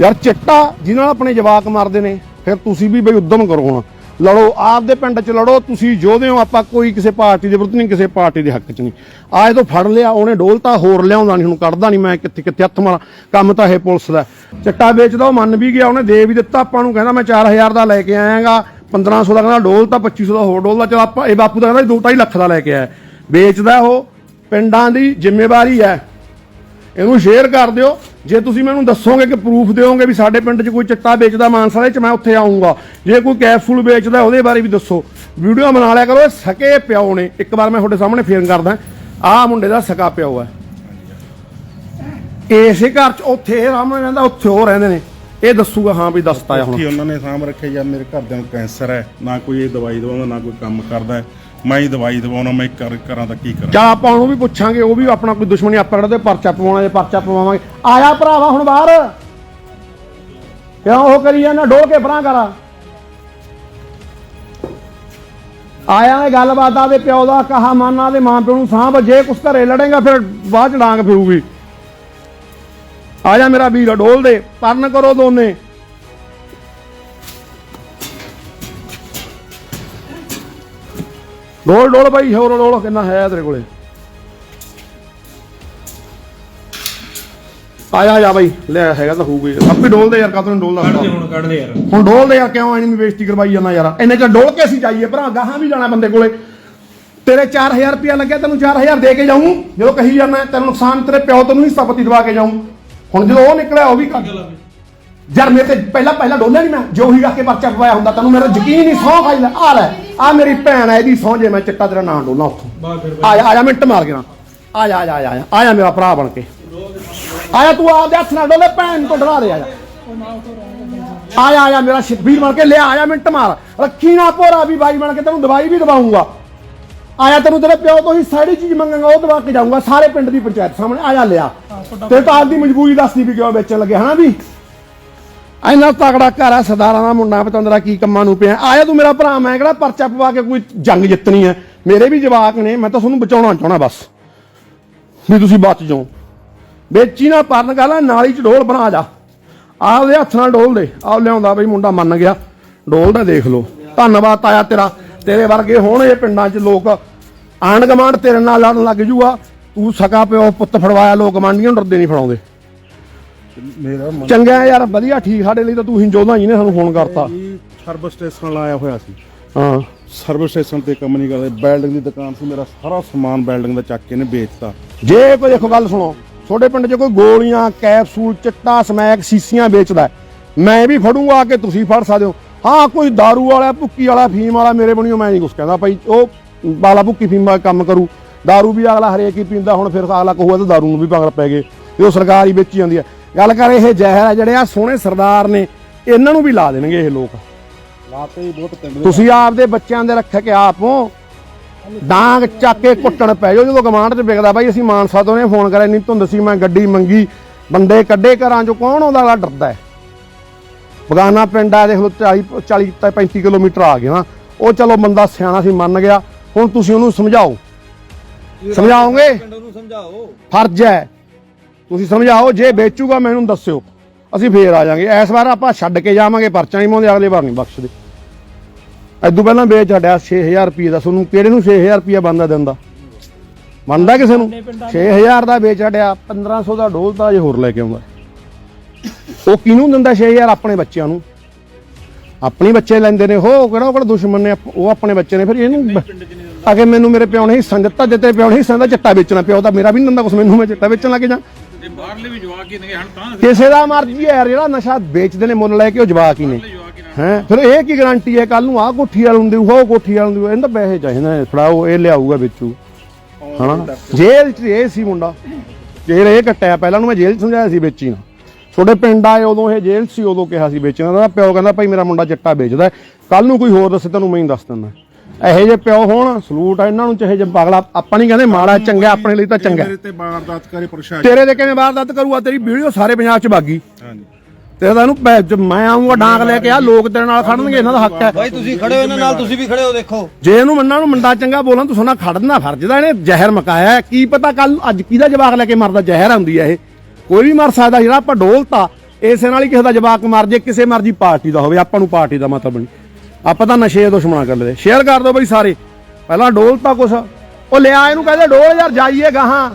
ਯਾਰ ਚਿੱਟਾ ਜਿਹਨਾਂ ਨਾਲ ਆਪਣੇ ਜਵਾਕ ਮਾਰਦੇ ਨੇ, ਫਿਰ ਤੁਸੀਂ ਵੀ ਬਈ ਉਦਮ ਕਰੋ ਹੁਣ। ਲੜੋ, ਆਪਦੇ ਪਿੰਡ 'ਚ ਲੜੋ, ਤੁਸੀਂ ਯੋਧੇ ਹੋ, ਆਪਾਂ ਕੋਈ ਕਿਸੇ ਪਾਰਟੀ ਦੇ ਵਿਰੁੱਧ ਨਹੀਂ, ਕਿਸੇ ਪਾਰਟੀ ਦੇ ਹੱਕ 'ਚ ਨਹੀਂ। ਆਏ ਤੋਂ ਫੜ ਲਿਆ, ਉਹਨੇ ਡੋਲਤਾ, ਹੋਰ ਲਿਆਉਂਦਾ ਨਹੀਂ, ਹੁਣ ਕੱਢਦਾ ਨਹੀਂ ਮੈਂ ਕਿੱਥੇ ਕਿੱਥੇ ਹੱਥ ਮਾਰਾਂ। ਕੰਮ ਤਾਂ ਇਹ ਪੁਲਿਸ ਦਾ ਚਿੱਟਾ ਵੇਚਦਾ, ਉਹ ਮੰਨ ਵੀ ਗਿਆ, ਉਹਨੇ ਦੇ ਵੀ ਦਿੱਤਾ, ਆਪਾਂ ਨੂੰ ਕਹਿੰਦਾ ਮੈਂ 4000 ਦਾ ਲੈ ਕੇ ਆਇਆਗਾ। 1500 ਦਾ ਕਹਿੰਦਾ ਡੋਲ ਤਾਂ 2500 ਦਾ ਹੋਰ ਡੋਲ ਦਾ, ਚਲ ਆਪਾਂ ਇਹ ਬਾਪੂ ਦਾ ਕਹਿੰਦਾ 2.5 ਲੱਖ ਦਾ ਲੈ ਕੇ ਆਇਆ। ਵੇਚਦਾ ਉਹ, ਪਿੰਡਾਂ ਦੀ ਜ਼ਿੰਮੇਵਾਰੀ ਹੈ। ਇਹਨੂੰ ਸ਼ੇਅਰ ਕਰ ਦਿਓ। ਜੇ ਤੁਸੀਂ ਮੈਨੂੰ ਦੱਸੋਗੇ ਕਿ ਪ੍ਰੂਫ ਦਿਓਗੇ ਵੀ ਸਾਡੇ ਪਿੰਡ 'ਚ ਕੋਈ ਚਿੱਟਾ ਵੇਚਦਾ ਮਾਨਸਾ ਦੇ 'ਚ ਮੈਂ ਉੱਥੇ ਆਉਂਗਾ ਜੇ ਕੋਈ ਕੈਪਸੂਲ ਵੇਚਦਾ, ਉਹਦੇ ਬਾਰੇ ਵੀ ਦੱਸੋ। ਵੀਡੀਓ ਬਣਾ ਲਿਆ ਕਰੋ, ਇਹ ਸਕੇ ਪਿਓ ਨੇ। ਇੱਕ ਵਾਰ ਮੈਂ ਤੁਹਾਡੇ ਸਾਹਮਣੇ ਫੇਰ ਕਰਦਾ। ਆਹ ਮੁੰਡੇ ਦਾ ਸਕਾ ਪਿਓ ਹੈ। ਇਸੇ ਘਰ 'ਚ ਉੱਥੇ ਇਹ ਸਾਹਮਣੇ ਰਹਿੰਦਾ, ਉੱਥੇ ਉਹ ਰਹਿੰਦੇ ਨੇ। ਇਹ ਦੱਸੂਗਾ ਹਾਂ ਵੀ ਦੱਸਤਾ ਆ ਹੁਣ। ਕਿ ਉਹਨਾਂ ਨੇ ਸਾਂਭ ਰੱਖਿਆ ਜਾਂ ਮੇਰੇ ਘਰਦਿਆਂ ਨੂੰ ਕੈਂਸਰ ਹੈ ਨਾ ਕੋਈ ਇਹ ਦਵਾਈ ਦਵਾਉਂਦਾ ਨਾ ਕੋਈ ਕੰਮ ਕਰਦਾ ਹੈ। ਮੈਂ ਹੀ ਦਵਾਈ ਦਵਾਉਣਾ ਮੈਂ ਕਰ ਕਰਾਂ ਤਾਂ ਕੀ ਕਰਾਂ? ਜਾਂ ਆਪਾਂ ਉਹਨੂੰ ਵੀ ਪੁੱਛਾਂਗੇ ਉਹ ਵੀ ਆਪਣਾ ਕੋਈ ਦੁਸ਼ਮਣੀ ਆਪਾਂ ਕਿਹੜਾ ਤੇ ਪਰਚਾ ਪਵਾਉਣਾ ਜੇ ਪਰਚਾ ਪਵਾਵਾਂਗੇ। ਆਇਆ ਭਰਾਵਾ ਹੁਣ ਬਾਹਰ। ਕਿਉਂ ਉਹ ਕਰੀ ਜਾਂਦਾ? ਡੋਲ ਕੇ ਪਰਾਂ ਕਰਾ ਆਇਆ ਇਹ ਗੱਲਬਾਤ ਆ ਦੇ ਪਿਓ ਦਾ ਕਹਾ ਮਾਨਾ ਦੇ ਮਾਂ ਪਿਓ ਨੂੰ ਸਾਂਭ ਜੇ ਕੁਛ ਘਰੇ ਲੜੇਗਾ ਫਿਰ ਬਾਅਦ ਚ ਡਾਂਗ ਫਿਰੂਗੀ ਆ ਜਾ ਮੇਰਾ ਵੀਰ ਡੋਲ ਦੇ ਪਰਨ ਕਰੋ ਦੋਨੇ। ਡੋਲ ਡੋਲ ਬਾਈ ਹੋਰ ਡੋਲ ਕਿੰਨਾ ਹੈ ਤੇਰੇ ਕੋਲੇ? ਆਇਆ ਜਾ ਬਾਈ ਲੈ ਹੈਗਾ ਤਾਂ ਹੋਊਗਾ। ਆਪੇ ਡੋਲ ਦੇ ਯਾਰ ਕਾਤੋਂ ਡੋਲਦਾ ਕੱਢ ਦੇ ਹੁਣ ਕੱਢ ਦੇ ਯਾਰ। ਹੁਣ ਡੋਲ ਦੇ ਯਾਰ ਕਿਉਂ ਐਨੀ ਬੇਇੱਜ਼ਤੀ ਕਰਵਾਈ ਜਾਂਦਾ ਯਾਰ? ਇੰਨੇ ਚ ਡੋਲ ਕੇ ਅਸੀਂ ਜਾਈਏ ਭਰਾ ਗਾਹਾਂ ਵੀ ਜਾਣਾ ਬੰਦੇ ਕੋਲੇ। ਤੇਰੇ 4000 ਰੁਪਇਆ ਲੱਗਿਆ ਤੈਨੂੰ 4000 ਦੇ ਕੇ ਜਾਊਂ। ਜਦੋਂ ਕਹੀ ਜਾਂਦਾ ਤੈਨੂੰ ਨੁਕਸਾਨ ਤੇਰੇ ਪਿਓ ਤੈਨੂੰ ਹਿੱਸਾ ਪੱਤੀ ਦਵਾ ਕੇ ਜਾਊਂ। ਹੁਣ ਜਦੋਂ ਉਹ ਨਿਕਲਿਆ ਉਹ ਵੀ ਕਰ ਯਾਰ ਮੇਰੇ ਤੇ ਪਹਿਲਾਂ ਪਹਿਲਾਂ ਡੋਲਿਆ ਨਹੀਂ ਮੈਂ। ਜੋ ਹੀ ਕੇ ਪਰਚਾ ਪਵਾਇਆ ਹੁੰਦਾ ਤੈਨੂੰ ਮੇਰਾ ਯਕੀਨ ਨਹੀਂ ਸੌਂ ਖਾਈ ਲੈ। ਆ ਲੈ ਆ ਮੇਰੀ ਭੈਣ ਹੈ ਇਹਦੀ ਸੌਂ ਜੇ ਮੈਂ ਚਿੱਟਾ ਤੇਰਾ ਨਾਂ ਡੋਲਾਂ ਉੱਥੋਂ। ਆ ਜਾ ਆ ਜਾ ਮਿੰਟ ਮਾਰ ਕੇ ਨਾ। ਆ ਜਾ ਆ ਜਾ ਆ ਜਾ ਆ ਜਾ ਮੇਰਾ ਭਰਾ ਬਣ ਕੇ। ਆ ਜਾ ਤੂੰ ਆਪਦੇ ਹੱਥ ਨਾਲ ਡੋਲੇ ਭੈਣ ਤੋਂ ਡਰਾ ਦੇ ਆ ਜਾ ਆ ਜਾ ਆ ਜਾ ਮੇਰਾ ਸ਼ਬੀਰ ਬਣ ਕੇ ਲਿਆ ਆ ਜਾ ਮਿੰਟ ਮਾਰ। ਰੱਖੀ ਨਾ ਭੋਰਾ ਵੀ ਬਾਈ ਬਣ ਕੇ ਤੈਨੂੰ ਦਵਾਈ ਵੀ ਦਵਾਉਂਗਾ। ਆਇਆ ਤੈਨੂੰ ਤੇਰੇ ਪਿਓ ਤੋਂ ਹੀ ਸਾਰੀ ਚੀਜ਼ ਮੰਗਾਂਗਾ ਉਹ ਦਵਾ ਕੇ ਜਾਊਂਗਾ ਸਾਰੇ ਪਿੰਡ ਦੀ ਪੰਚਾਇਤ ਸਾਹਮਣੇ ਆ ਜਾ ਲਿਆ। ਤੇ ਤਾਂ ਆਪਦੀ ਮਜਬੂਰੀ ਦੱਸਦੀ ਵੀ ਕਿਉਂ ਵੇਚਣ ਲੱਗੇ ਹਨਾ ਵੀ? ਇੰਨਾ ਤਗੜਾ ਘਰ ਆ ਸਰਦਾਰਾਂ ਦਾ ਮੁੰਡਾ ਪਤੰਦਰਾ ਕੀ ਕੰਮਾਂ ਨੂੰ ਪਿਆ। ਆਇਆ ਤੂੰ ਮੇਰਾ ਭਰਾ ਮੈਂ ਕਿਹੜਾ ਪਰਚਾ ਪਵਾ ਕੇ ਕੋਈ ਜੰਗ ਜਿੱਤਣੀ ਹੈ ਮੇਰੇ ਵੀ ਜਵਾਕ ਨੇ ਮੈਂ ਤਾਂ ਤੁਹਾਨੂੰ ਬਚਾਉਣਾ ਚਾਹਣਾ ਬਸ। ਵੀ ਤੁਸੀਂ ਬਚ ਜਾਓ। ਵੇਚੀ ਨਾ ਪਰਨ ਗਾਲਾ ਨਾਲੀ ਚ ਡੋਲ ਬਣਾ ਜਾ। ਆਪਦੇ ਹੱਥ ਨਾਲ ਡੋਲ ਦੇ। ਆਹ ਲਿਆਉਂਦਾ ਬਈ ਮੁੰਡਾ ਮੰਨ ਗਿਆ। ਡੋਲ ਦਾ ਦੇਖ ਲਓ। ਧੰਨਵਾਦ ਤਾਇਆ ਤੇਰਾ। ਤੇਰੇ ਵਰਗੇ ਹੋਣ ਇਹ ਪਿੰਡਾਂ 'ਚ ਲੋਕ। ਆਂਢ ਗਮਾਂਡ ਤੇਰੇ ਨਾਲ ਲੜਨ ਲੱਗ ਜੂਗਾ। ਤੂੰ ਸਕਾ ਪਿਓ ਪੁੱਤ ਫੜਵਾਇਆ ਲੋਕ ਮੰਡੀਆਂ ਨੂੰ ਡਰਦੇ ਨਹੀਂ ਫੜਾਉਂਦੇ। ਮੇਰਾ ਮਨ ਚੰਗਾ ਯਾਰ ਵਧੀਆ ਠੀਕ ਸਾਡੇ ਲਈ ਤਾਂ ਤੂੰ ਹਿੰਜੋਦਾ ਹੀ ਨੇ ਸਾਨੂੰ ਫੋਨ ਕਰਤਾ। ਜੀ ਸਰਵਿਸ ਸਟੇਸ਼ਨ ਲਾਇਆ ਹੋਇਆ ਸੀ। ਹਾਂ। ਸਰਵਿਸ ਸਟੇਸ਼ਨ ਤੇ ਕੰਮ ਨਹੀਂ ਕਰਦੇ ਬਿਲਡਿੰਗ ਦੀ ਦੁਕਾਨ ਸੀ ਮੇਰਾ ਸਾਰਾ ਸਮਾਨ ਬਿਲਡਿੰਗ ਦਾ ਚੱਕ ਕੇ ਨੇ ਵੇਚਤਾ। ਜੇ ਕੋਈ ਦੇਖੋ ਗੱਲ ਸੁਣੋ ਤੁਹਾਡੇ ਪਿੰਡ 'ਚ ਕੋਈ ਗੋਲੀਆਂ ਕੈਪਸੂਲ ਚਿੱਟਾ ਸਮੈਕ ਸੀਸੀਆਂ ਵੇਚਦਾ ਮੈਂ ਵੀ ਫੜੂੰਗਾ ਆ ਕੇ ਤੁਸੀਂ ਫੜ ਸਕਦੇ ਹੋ। ਹਾਂ ਕੋਈ दारू ਵਾਲਾ ਭੁੱਕੀ ਵਾਲਾ ਫੀਮ ਵਾਲਾ ਮੇਰੇ ਬਣੀਓ ਮੈਂ ਨਹੀਂ ਕੁਛ ਕਹਿੰਦਾ। ਭਾਈ ਉਹ ਬਾਲਾ ਭੁੱਕੀ ਫੀਮ ਵਾਲਾ ਕੰਮ ਕਰੂ दारू ਵੀ ਅਗਲਾ ਹਰੇਕ ਹੀ ਪੀਂਦਾ ਹੁਣ ਫਿਰ ਅਗਲਾ ਕਹੂਗਾ ਤਾਂ दारू ਨੂੰ ਵੀ ਪਾਗਲ ਪੈ ਗਏ ਇਹ ਉਹ ਸਰਕਾਰ ਹੀ ਵੇਚੀ ਜਾਂਦੀ ਹੈ ਗੱਲ ਕਰ ਇਹ ਜ਼ਹਿਰ ਆ ਜਿਹੜੇ ਆ ਸੋਹਣੇ ਸਰਦਾਰ ਨੇ ਇਹਨਾਂ ਨੂੰ ਵੀ ਲਾ ਦੇਣਗੇ ਇਹ ਲੋਕ ਲਾਤੇ ਹੀ ਬਹੁਤ ਪਿੰਡ ਦੇ ਤੁਸੀਂ ਆਪਦੇ ਬੱਚਿਆਂ ਦੇ ਰੱਖ ਕੇ ਆਪੋ ਡਾਂਗ ਚੱਕ ਕੇ ਕੁੱਟਣ ਪੈ ਜਾਓ ਜਦੋਂ ਗਮਾਂਡ 'ਚ ਵਿਕਦਾ ਬਾਈ ਅਸੀਂ ਮਾਨਸਾ ਤੋਂ ਨੇ ਫੋਨ ਕਰਿਆ ਇੰਨੀ ਧੁੰਦ ਸੀ ਮੈਂ ਗੱਡੀ ਮੰਗੀ ਬੰਦੇ ਕੱਢੇ ਘਰਾਂ 'ਚੋਂ ਕੌਣ ਆਉਂਦਾ ਵਾ ਡਰਦਾ ਹੈ ਬਗਾਨਾ ਪਿੰਡ ਆ ਦੇਖ ਲਓ 40 40 ਤਾਂ 35 ਕਿਲੋਮੀਟਰ ਆ ਗਿਆ ਨਾ ਉਹ ਚਲੋ ਬੰਦਾ ਸਿਆਣਾ ਸੀ ਮੰਨ ਗਿਆ ਹੁਣ ਤੁਸੀਂ ਉਹਨੂੰ ਸਮਝਾਓ। ਸਮਝਾਓਗੇ? ਨੂੰ ਸਮਝਾਓ। ਫਰਜ਼ ਹੈ। ਤੁਸੀਂ ਸਮਝਾਓ ਜੇ ਵੇਚੂਗਾ ਮੈਨੂੰ ਦੱਸਿਓ। ਅਸੀਂ ਫੇਰ ਆ ਜਾਾਂਗੇ। ਇਸ ਵਾਰ ਆਪਾਂ ਛੱਡ ਕੇ ਜਾਵਾਂਗੇ ਪਰਚਾ ਨਹੀਂ ਪਾਉਂਦੇ ਅਗਲੇ ਵਾਰ ਨਹੀਂ ਬਖਸ਼ਦੇ। ਐਦੋਂ ਪਹਿਲਾਂ ਵੇਚ ਛੱਡਿਆ 6000 ਰੁਪਏ ਦਾ। ਤੁਹਾਨੂੰ ਕਿਹੜੇ ਨੂੰ 6000 ਰੁਪਏ ਬੰਦਾ ਦਿੰਦਾ? ਮੰਨਦਾ ਕਿਸੇ ਨੂੰ? 6000 ਦਾ ਵੇਚ ਛੱਡਿਆ 1500 ਦਾ ਡੋਲ ਤਾਂ ਜੇ ਹੋਰ ਲੈ ਕੇ ਆਉਂਦਾ। ਉਹ ਕਿਹਨੂੰ ਦਿੰਦਾ 6000 ਆਪਣੇ ਬੱਚਿਆਂ ਨੂੰ। ਆਪਣੇ ਬੱਚੇ ਲੈਂਦੇ ਨੇ ਹੋ ਕਿਹੜਾ ਉਹ ਕਿਹੜਾ ਦੁਸ਼ਮਣ ਨੇ ਉਹ ਆਪਣੇ ਬੱਚੇ ਨੇ ਫਿਰ ਇਹਨੂੰ ਅਗੇ ਮੈਨੂੰ ਮੇਰੇ ਪਿਓ ਨੇ ਹਿੱਸਾ ਦਿੱਤਾ ਜਿੱਤੇ ਪਿਓ ਨੇ ਹਿੱਸਾ ਦਾ ਚਿੱਟਾ ਵੇਚਣਾ ਪਿਓ ਤਾਂ ਮੇਰਾ ਵੀ ਨਹੀਂ ਦਿੰਦਾ ਕੁਛ ਮੈਨੂੰ ਮੈਂ ਚਿੱਟਾ ਵੇਚਣ ਲੱਗ ਜਾ ਕਿਸੇ ਦਾ ਮਰਜ਼ੀ ਹੈ ਯਾਰ, ਜਿਹੜਾ ਨਸ਼ਾ ਵੇਚਦੇ ਨੇ ਮੁੱਲ ਲੈ ਕੇ ਉਹ ਜਵਾਕ ਹੀ ਨੇ। ਹੈ ਫਿਰ ਇਹ ਕੀ ਗਾਰੰਟੀ ਹੈ ਕੱਲ ਨੂੰ ਆਹ ਕੋਠੀ ਵਾਲ ਹੁੰਦੀ ਉਹ ਕੋਠੀ ਵਾਲ ਹੁੰਦੀ ਇਹਨਾਂ ਪੈਸੇ ਚਾਹੀਦੇ ਨੇ ਫੜਾਓ ਇਹ ਲਿਆਊਗਾ ਵੇਚੂ। ਹਨਾ? ਜੇਲ੍ਹ 'ਚ ਇਹ ਸੀ ਮੁੰਡਾ। ਜੇਲ੍ਹ ਇਹ ਕੱਟਿਆ ਪਹਿਲਾਂ ਨੂੰ ਮੈਂ ਜੇਲ੍ਹ 'ਚ ਸਮਝਾਇਆ ਸੀ ਵੇਚੀ ਨਾ। ਤੁਹਾਡੇ ਪਿੰਡ ਆਏ ਉਦੋਂ ਇਹ ਜੇਲ੍ਹ ਸੀ ਉਦੋਂ ਕਿਹਾ ਸੀ ਵੇਚਣ ਦਾ। ਪਿਓ ਕਹਿੰਦਾ ਭਾਈ ਮੇਰਾ ਮੁੰਡਾ ਚਿੱਟਾ ਵੇਚਦਾ ਕੱਲ ਨੂੰ ਕੋਈ ਹੋਰ ਦੱਸੇ ਤੈਨੂੰ ਮੈਂ ਹੀ ਦੱਸ ਦਿੰਦਾ ਇਹੋ ਜਿਹੇ ਪਿਓ ਹੋਣ ਸਲੂਟ ਆ ਇਹਨਾਂ ਨੂੰ ਚਾਹੇ ਜੇ ਪਾਗਲਾ ਆਪਾਂ ਨਹੀਂ ਕਹਿੰਦੇ ਮਾੜਾ ਚੰਗਾ ਆਪਣੇ ਲਈ ਤਾਂ ਚੰਗਾ। ਮੇਰੇ ਤੇ ਵਾਰਦਾਤ ਕਰੇ ਪ੍ਰਸ਼ਾਸਨ ਤੇਰੇ ਤੇ ਕਿਵੇਂ ਵਾਰਦਾਤ ਕਰੂਗਾ? ਤੇਰੀ ਵੀਡੀਓ ਸਾਰੇ ਪੰਜਾਬ 'ਚ ਬਾਗੀ ਹਾਂਜੀ। ਤੇਰਾ ਤਾਂ ਜ- ਮੈਂ ਆਉਂਗਾ ਡਾਂਗ ਲੈ ਕੇ ਆ ਲੋਕ ਤੇਰੇ ਨਾਲ ਖੜਨਗੇ ਇਹਨਾਂ ਦਾ ਹੱਕ ਹੈ। ਬਾਈ ਤੁਸੀਂ ਖੜੇ ਹੋ ਇਹਨਾਂ ਨਾਲ ਤੁਸੀਂ ਵੀ ਖੜੇ ਹੋ ਦੇਖੋ। ਜੇ ਇਹਨੂੰ ਮੰਨਾਂ ਨੂੰ ਮੰਡਾ ਚੰਗਾ ਬੋਲਾਂ ਤੂੰ ਸੋਨਾ ਖੜਨਾ ਫਰਜ਼ ਦਾ ਇਹਨੇ ਜ਼ਹਿਰ ਮਕਾਇਆ। ਕੀ ਪਤਾ ਕੱਲ ਅੱਜ ਕਿਹਦਾ ਜਵਾਕ ਲੈ ਕੇ ਮਰਦਾ ਜ਼ਹਿਰ ਆਉਂਦੀ ਹੈ ਇਹ। ਕੋਈ ਵੀ ਮਰ ਸਕਦਾ ਜਿਹੜਾ ਆਪਾਂ ਡੋਲਤਾ, ਇਸੇ ਨਾਲ ਹੀ ਕਿਸੇ ਦਾ ਜਵਾਕ ਮਰ ਜੇ, ਕਿਸੇ ਮਰਜ਼ੀ ਪਾਰਟੀ ਦਾ ਹੋਵੇ, ਆਪਾਂ ਨੂੰ ਪਾਰਟੀ ਦਾ ਮਤਲਬ ਨਹੀਂ। ਆਪਾਂ ਤਾਂ ਨਸ਼ੇ ਦੇ ਦੁਸ਼ਮਣਾ ਕਰ ਲਦੇ ਸ਼ੇਅਰ ਕਰ ਦਿਓ ਬਈ ਸਾਰੇ। ਪਹਿਲਾਂ ਡੋਲਤਾ ਕੁਛ। ਉਹ ਲਿਆ, ਇਹਨੂੰ ਕਹਿੰਦੇ ਡੋਲ ਯਾਰ, ਜਾਈਏ ਗਾਹਾਂ।